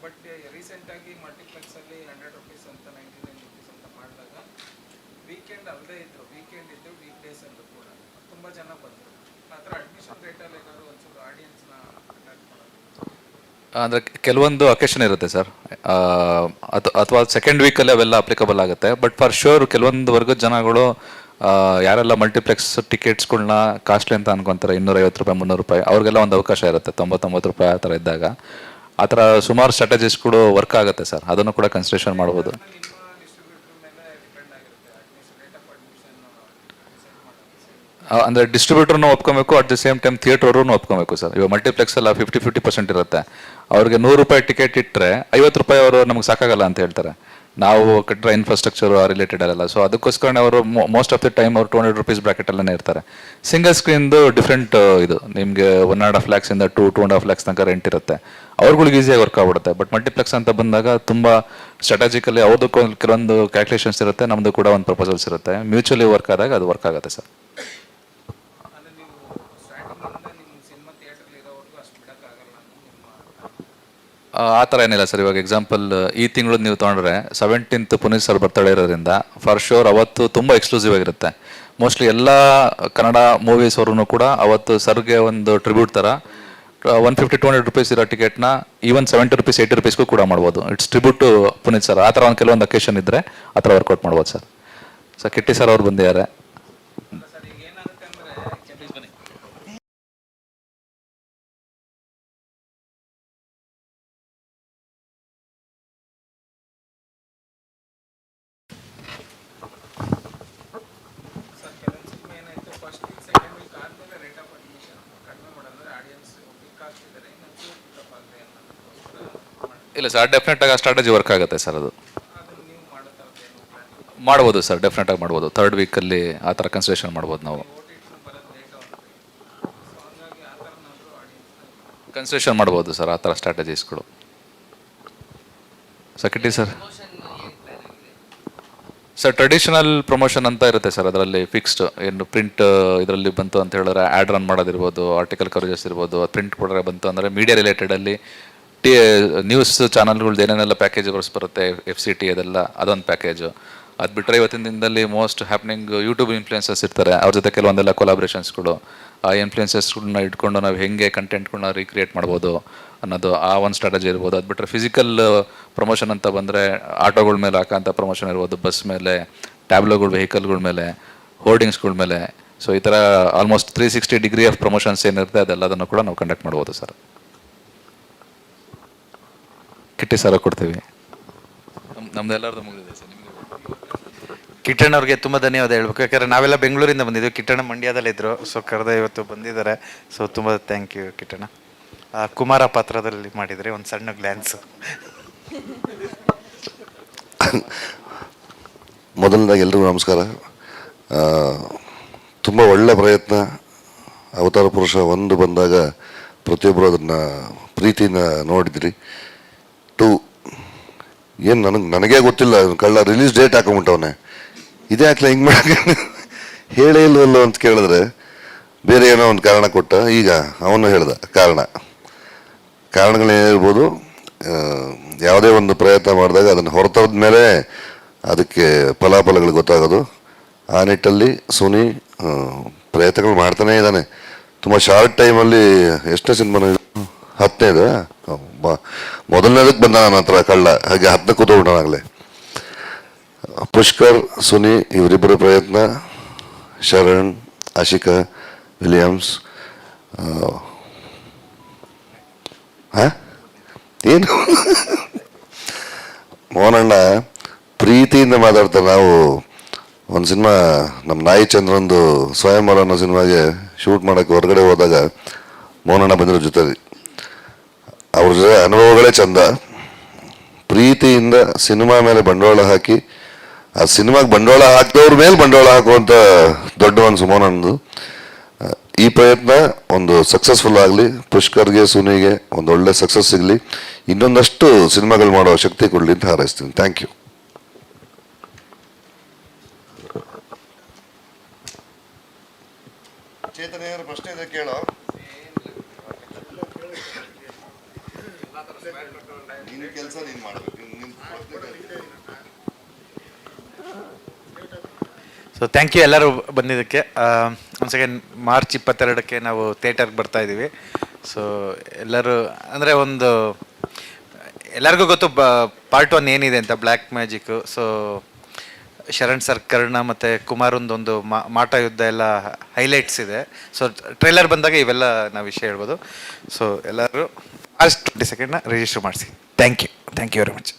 ಬಟ್ ರೀಸೆಂಟಾಗಿ ಮಲ್ಟಿಪ್ಲೆಕ್ಸಲ್ಲಿ ಹಂಡ್ರೆಡ್ ರುಪೀಸ್ ಅಂತ ನೈಂಟಿ ನೈನ್ ರುಪೀಸ್ ಅಂತ ಮಾಡಿದಾಗ ವೀಕೆಂಡ್ ಅಲ್ಲದೆ ಇದ್ರು ವೀಕೆಂಡ್ ಇದ್ದು ವೀಕ್ ಡೇಸ್ ಅಲ್ಲೂ ಕೂಡ ತುಂಬ ಜನ ಬಂದರು ಆ ಥರ ಅಡ್ಮಿಷನ್ ರೇಟಲ್ಲಿ ಏನಾದ್ರು ಒಂಚೂರು ಆಡಿಯನ್ಸ್ನ ಅಟ್ರಾಕ್ಟ್ ಮಾಡೋದು ಅಂದರೆ ಕೆಲವೊಂದು ಅಕೇಶನ್ ಇರುತ್ತೆ ಸರ್ ಅಥವಾ ಸೆಕೆಂಡ್ ವೀಕಲ್ಲಿ ಅವೆಲ್ಲ ಅಪ್ಲಿಕಬಲ್ ಆಗುತ್ತೆ. ಬಟ್ ಫಾರ್ ಶ್ಯೂರ್ ಕೆಲವೊಂದು ವರ್ಗದ ಜನಗಳು ಯಾರೆಲ್ಲ ಮಲ್ಟಿಪ್ಲೆಕ್ಸ್ ಟಿಕೆಟ್ಸ್ಗಳನ್ನ ಕಾಸ್ಟ್ಲಿ ಅಂತ ಅನ್ಕೊಂತಾರೆ, ಇನ್ನೂರೈವತ್ತು ರೂಪಾಯಿ, ಮುನ್ನೂರು ರೂಪಾಯಿ, ಅವ್ರಿಗೆಲ್ಲ ಒಂದು ಅವಕಾಶ ಇರುತ್ತೆ. ತೊಂಬತ್ತೊಂಬತ್ತು ರೂಪಾಯಿ ಆ ಥರ ಇದ್ದಾಗ. ಆ ಥರ ಸುಮಾರು ಕೂಡ ವರ್ಕ್ ಆಗುತ್ತೆ ಸರ್ ಅದನ್ನು ಕೂಡ ಕನ್ಸಿಡರೇಷನ್ ಮಾಡ್ಬೋದು. ಅಂದ್ರೆ ಡಿಸ್ಟ್ರಿಬ್ಯೂಟರ್ನು ಒಪ್ಕೊಬೇಕು ಅಟ್ ದ ಸೇಮ್ ಟೈಮ್ ಥಿಯೇಟರ್ನು ಒಪ್ಕೋಬೇಕು ಸರ್ ಇವಾಗ ಮಲ್ಟಿಪ್ಲೆಕ್ಸ್ ಎಲ್ಲ ಫಿಫ್ಟಿ ಫಿಫ್ಟಿ ಪರ್ಸೆಂಟ್ ಇರುತ್ತೆ. ಅವ್ರಿಗೆ ನೂರು ರೂಪಾಯಿ ಟಿಕೆಟ್ ಇಟ್ಟರೆ ಐವತ್ತು ರೂಪಾಯಿ ಅವರು ನಮ್ಗೆ ಸಾಕಾಗಲ್ಲ ಅಂತ ಹೇಳ್ತಾರೆ. ನಾವು ಕಟ್ಟಿರೋ ಇನ್ಫ್ರಾಸ್ಟ್ರಕ್ಚರ್ ರಿಲೇಟೆಡ್ ಅಲ್ಲ ಸೊ ಅದಕ್ಕೋಸ್ಕರ ಅವರು ಮೋಸ್ಟ್ ಆಫ್ ದಿ ಟೈಮ್ ಅವರು ಟೂ ಹಂಡ್ರೆಡ್ ರುಪೀಸ್ ಬ್ರಾಕೆಟ್ ಅಲ್ಲೇ ಇರ್ತಾರೆ. ಸಿಂಗಲ್ ಸ್ಕ್ರೀನ್ದು ಡಿಫ್ರೆಂಟ್ ಇದು. ನಿಮಗೆ one and half ಲ್ಯಾಕ್ಸಿಂದ two two and half lakhs ತನಕ ರೆಂಟ್ ಇರುತ್ತೆ. ಅವ್ರುಗಳಿಗೆ ಈಸಿಯಾಗಿ ವರ್ಕ್ ಆಗ್ಬಿಡುತ್ತೆ. ಬಟ್ ಮಲ್ಟಿಪ್ಲೆಕ್ಸ್ ಅಂತ ಬಂದಾಗ ತುಂಬ ಸ್ಟ್ರಾಟಜಿಕಲಿ ಅವ್ರದ್ದು ಕೆಲವೊಂದು ಕ್ಯಾಲ್ಕುಲೇಷನ್ಸ್ ಇರುತ್ತೆ ನಮ್ಮದು ಕೂಡ ಒಂದು ಪ್ರಪೋಸಲ್ಸ್ ಇರುತ್ತೆ. ಮ್ಯೂಚುವಲಿ ವರ್ಕ್ ಆದಾಗ ಅದು ವರ್ಕ್ ಆಗುತ್ತೆ ಸರ್ ಅಂದರೆ ನೀವು ಸ್ಟಾರ್ಟಿಂಗಿಂದ ನಿಮ್ಮ ಸಿನಿಮಾ ಥಿಯೇಟ್ರಲ್ಲಿ ಇರೋವರೆಗೂ ಅಷ್ಟು ಬಿಡೋಕ್ಕಾಗಲ್ಲ ಅನ್ನೋ ನಿಮ್ಮ ಆ ಥರ ಏನಿಲ್ಲ ಸರ್. ಇವಾಗ ಎಕ್ಸಾಂಪಲ್ ಈ ತಿಂಗಳು ನೀವು ತೊಗೊಂಡ್ರೆ ಸೆವೆಂಟೀನ್ತ್ ಪುನೀತ್ ಸರ್ ಬರ್ತಡೇ ಇರೋದ್ರಿಂದ ಫಾರ್ ಶೋರ್ ಅವತ್ತು ತುಂಬ ಎಕ್ಸ್ಕ್ಲೂಸಿವ್ ಆಗಿರುತ್ತೆ. ಮೋಸ್ಟ್ಲಿ ಎಲ್ಲ ಕನ್ನಡ ಮೂವೀಸ್ ಅವ್ರೂ ಕೂಡ ಅವತ್ತು ಸರ್ಗೆ ಒಂದು ಟ್ರಿಬ್ಯೂಟ್ ಥರ one fifty to hundred rupees ಇರೋ ಟಿಕೆಟ್ನ ಈವನ್ ಸೆವೆಂಟಿ ರುಪೀಸ್ ಏಯ್ಟಿ ರುಪೀಸ್ಗೂ ಕೂಡ ಮಾಡ್ಬೋದು. ಇಟ್ಸ್ ಟ್ರಿಬ್ಯೂಟ್ ಪುನೀತ್ ಸರ್ ಆ ಥರ ಒಂದು ಕೆಲವೊಂದು ಅಕೇಶನ್ ಇದ್ದರೆ ಆ ಥರ ವರ್ಕೌಟ್ ಮಾಡ್ಬೋದು ಸರ್. ಸರ್ ಕಿಟ್ಟಿ ಸರ್ ಅವ್ರು ಬಂದಿದ್ದಾರೆ ಸರ್ ಈಗ ಏನಾಗುತ್ತೆ ಅಂದರೆ ಸರ್ ಕೆಲವೊಂದು ಸಿನಿಮಾ ಏನಾಯಿತು ಫಸ್ಟ್ ವೀಕ್ ಸೆಕೆಂಡ್ ವೀಕ್ ಆದಮೇಲೆ ರೇಟ್ ಆಫ್ ಅಡ್ಮಿಷನ್ ಕಡಿಮೆ ಮಾಡೋದ್ರೆ ಆಡಿಯನ್ಸ್ ವೀಕ್ ಆಗ್ತಿದ್ದಾರೆ ಇನ್ನೊಂದು ಪಿಕಪ್ ಆಗಲಿ ಅನ್ನೋದಕ್ಕೋಸ್ಕರ ಮಾಡಿ ಸರ್ ಡೆಫಿನೆಟ್ ಆಗಿ ಆ ಸ್ಟ್ರಾಟಜಿ ವರ್ಕ್ ಆಗುತ್ತೆ ಸರ್ ಅದು. ಮಾಡ್ಬೋದು ಸರ್ ಡೆಫಿನೆಟ್ ಆಗಿ ಮಾಡ್ಬೋದು. ಥರ್ಡ್ ವೀಕಲ್ಲಿ ಆ ಥರ ಕನ್ಸಿಡರೇಷನ್ ಮಾಡ್ಬೋದು ನಾವು. ಕನ್ಸಿಡ್ರೇಷನ್ ಮಾಡ್ಬೋದು ಸರ್, ಆ ಥರ ಸ್ಟ್ರಾಟಜೀಸ್ಗಳು secretary sir sir? Traditional promotion ಅಂತ ಇರುತ್ತೆ ಸರ್, ಅದರಲ್ಲಿ ಫಿಕ್ಸ್ಡ್ ಏನು ಪ್ರಿಂಟ್ ಇದರಲ್ಲಿ ಬಂತು ಅಂತ ಹೇಳಿದ್ರೆ ಆ್ಯಡ್ ರನ್ ಮಾಡೋದಿರ್ಬೋದು ಆರ್ಟಿಕಲ್ ಕವರೇಜಸ್ ಇರ್ಬೋದು ಪ್ರಿಂಟ್ ಕೊಡೋರೆ ಬಂತು ಅಂದರೆ ಮೀಡಿಯಾ ರಿಲೇಟೆಡಲ್ಲಿ ಟಿ ನ್ಯೂಸ್ ಚಾನಲ್ಗಳ್ದು ಏನೇನೆಲ್ಲ ಪ್ಯಾಕೇಜ್ ಬರುತ್ತೆ ಎಫ್ ಸಿ ಟಿ ಅದೆಲ್ಲ, ಅದೊಂದು ಪ್ಯಾಕೇಜು ಅದು ಬಿಟ್ಟರೆ ಇವತ್ತಿನ ದಿನದಲ್ಲಿ ಮೋಸ್ಟ್ ಹ್ಯಾಪ್ನಿಂಗ್ ಯೂಟ್ಯೂಬ್ ಇನ್ಫ್ಲುಯೆನ್ಸಸ್ ಇರ್ತಾರೆ. ಅವ್ರ ಜೊತೆ ಕೆಲವೊಂದೆಲ್ಲ ಕೊಲಾಬ್ರೇಷನ್ಸ್ಗಳು ಆ ಇನ್ಫ್ಲುಯೆನ್ಸಸ್ಗಳನ್ನ ಇಟ್ಕೊಂಡು ನಾವು ಹೆಂಗೆ ಕಂಟೆಂಟ್ಗಳನ್ನ ರೀಕ್ರಿಯೇಟ್ ಮಾಡ್ಬೋದು ಅನ್ನೋದು ಆ ಒಂದು ಸ್ಟ್ರಾಟಜಿ ಇರ್ಬೋದು. ಅದು ಬಿಟ್ಟರೆ ಫಿಸಿಕಲ್ ಪ್ರಮೋಷನ್ ಅಂತ ಬಂದರೆ ಆಟೋಗಳ ಮೇಲೆ ಹಾಕೋಂಥ ಪ್ರಮೋಷನ್ ಇರ್ಬೋದು ಬಸ್ ಮೇಲೆ ಟ್ಯಾಬ್ಲೋಗಳು ವೆಹಿಕಲ್ಗಳ ಮೇಲೆ ಹೋರ್ಡಿಂಗ್ಸ್ಗಳ ಮೇಲೆ. ಸೊ ಈ ಥರ almost three sixty degree of promotions ಏನಿರುತ್ತೆ, ಅದೆಲ್ಲದನ್ನು ಕೂಡ ನಾವು ಕಂಡಕ್ಟ್ ಮಾಡ್ಬೋದು ಸರ್ ಕಿಟ್ಟಿ ಸಾಲ ಕೊಡ್ತೀವಿ. ನಮ್- ನಮ್ದೆಲ್ಲರದು ಮುಗಿದಿದೆ ಸರ್ ಕಿಟ್ಟಣ್ಣ ಅವ್ರಿಗೆ ತುಂಬ ಧನ್ಯವಾದ ಹೇಳ್ಬೇಕು ಯಾಕಂದ್ರೆ ನಾವೆಲ್ಲ ಬೆಂಗಳೂರಿಂದ ಬಂದಿದ್ವಿ ಕಿಟ್ಟಣ್ಣ ಮಂಡ್ಯದಲ್ಲಿದ್ದರು ಸೊ ಕರೆದ ಇವತ್ತು ಬಂದಿದ್ದಾರೆ ಸೊ ತುಂಬ ಥ್ಯಾಂಕ್ ಯು ಕಿಟ್ಟಣ್ಣ. ಆ, ಕುಮಾರ ಪಾತ್ರದಲ್ಲಿ ಮಾಡಿದರೆ ಒಂದು ಸಣ್ಣ ಗ್ಲ್ಯಾನ್ಸ್ ಮೊದಲನೇದಾಗಿ ಎಲ್ರಿಗೂ ನಮಸ್ಕಾರ. ತುಂಬ ಒಳ್ಳೆ ಪ್ರಯತ್ನ ಅವತಾರ ಪುರುಷ ಒಂದು ಬಂದಾಗ ಪ್ರತಿಯೊಬ್ಬರು ಅದನ್ನು ಪ್ರೀತಿಯಿಂದ ನೋಡಿದ್ರಿ. ಟು ಏನು ನನಗೆ ನನಗೇ ಗೊತ್ತಿಲ್ಲ ಕಳ್ಳ ರಿಲೀಸ್ ಡೇಟ್ ಹಾಕೊಂಬಿಟ್ಟವನೆ ಇದೇ ಹಾಕ್ಲ ಹಿಂಗೆ ಮಾಡಿ ಹೇಳೇ ಇಲ್ವಲ್ಲೋ ಅಂತ ಕೇಳಿದ್ರೆ ಬೇರೆ ಏನೋ ಒಂದು ಕಾರಣ ಕೊಟ್ಟ, ಈಗ ಅವನು ಹೇಳ್ದ ಕಾರಣ. ಕಾರಣಗಳೇನಿರ್ಬೋದು ಯಾವುದೇ ಒಂದು ಪ್ರಯತ್ನ ಮಾಡಿದಾಗ ಅದನ್ನು ಹೊರತರದ ಮೇಲೆ ಅದಕ್ಕೆ ಫಲಾಫಲಗಳು ಗೊತ್ತಾಗೋದು. ಆ ನಿಟ್ಟಲ್ಲಿ ಸುನಿ ಪ್ರಯತ್ನಗಳು ಮಾಡ್ತಾನೇ ಇದ್ದಾನೆ. ತುಂಬ ಶಾರ್ಟ್ ಟೈಮಲ್ಲಿ ಎಷ್ಟೇ ಸಿನಿಮಾ ಹತ್ತನೇದು ಮೊದಲನೇದಕ್ಕೆ ಬಂದ ನನ್ನ ಹತ್ರ ಕಳ್ಳ. ಹಾಗೆ ಹತ್ತನೇ ಕೂತ್ಕೊಂಡಾಗಲೇ ಪುಷ್ಕರ್, ಸುನಿ ಇವರಿಬ್ಬರ ಪ್ರಯತ್ನ, ಶರಣ್, ಆಶಿಕಾ, ವಿಲಿಯಮ್ಸ್ ಏನು? ಮೋಹನಣ್ಣ, ಪ್ರೀತಿಯಿಂದ ಮಾತಾಡ್ತಾರೆ ನಾವು. ಒಂದು ಸಿನಿಮಾ ನಮ್ಮ ನಾಯಿ ಚಂದ್ರಂದು ಸ್ವಯಂವರ ಅನ್ನೋ ಸಿನಿಮಾಗೆ ಶೂಟ್ ಮಾಡೋಕ್ಕೆ ಹೊರಗಡೆ ಹೋದಾಗ ಮೋಹನಣ್ಣ ಬಂದಿರೋ ಜೊತೆಲಿ. ಅವ್ರ ಜೊತೆ ಅನುಭವಗಳೇ ಚಂದ. ಪ್ರೀತಿಯಿಂದ ಸಿನಿಮಾ ಮೇಲೆ ಬಂಡವಾಳ ಹಾಕಿ, ಆ ಸಿನಿಮಾಗೆ ಬಂಡವಾಳ ಹಾಕಿದವ್ರ ಮೇಲೆ ಬಂಡವಾಳ ಹಾಕುವಂಥ ದೊಡ್ಡ ಒಂದು ಸುಮನಂದು ಈ ಪ್ರಯತ್ನ ಒಂದು ಸಕ್ಸಸ್ಫುಲ್ ಆಗಲಿ, ಪುಷ್ಕರ್ಗೆ, ಸುನಿಗೆ ಒಂದು ಒಳ್ಳೆ ಸಕ್ಸಸ್ ಸಿಗಲಿ, ಇನ್ನೊಂದಷ್ಟು ಸಿನಿಮಾಗಳು ಮಾಡೋ ಶಕ್ತಿ ಕೊಡಲಿ ಅಂತ ಹಾರೈಸ್ತೀನಿ. ಥ್ಯಾಂಕ್ ಯು ಚೇತನ ಪ್ರಶ್ನೆ ಇದೆ ಕೇಳೋ? ಸೊ ಥ್ಯಾಂಕ್ ಯು ಎಲ್ಲರೂ ಬಂದಿದ್ದಕ್ಕೆ. ಒಂದು ಸೆಕೆಂಡ್ ಮಾರ್ಚ್ ಇಪ್ಪತ್ತೆರಡಕ್ಕೆ ನಾವು ಥಿಯೇಟರ್ಗೆ ಬರ್ತಾ ಇದ್ದೀವಿ. ಸೊ ಎಲ್ಲರೂ, ಅಂದರೆ ಒಂದು, ಎಲ್ಲರಿಗೂ ಗೊತ್ತು, ಬ ಪಾರ್ಟ್ ಒನ್ ಏನಿದೆ ಅಂತ black magic so Sharan sir, Karna ಮತ್ತು ಒಂದು ಮಾ, ಮಾಟ ಯುದ್ಧ ಎಲ್ಲ ಹೈಲೈಟ್ಸ್ ಇದೆ. ಸೊ ಟ್ರೈಲರ್ ಬಂದಾಗ ಇವೆಲ್ಲ ನಾವು ವಿಷಯ ಹೇಳ್ಬೋದು. ಸೊ ಎಲ್ಲರೂ ಮಾರ್ಚ್ ಟ್ವೆಂಟಿ ಸೆಕೆಂಡ್ನ ರಿಜಿಸ್ಟರ್ ಮಾಡಿಸಿ. Thank you thank you very much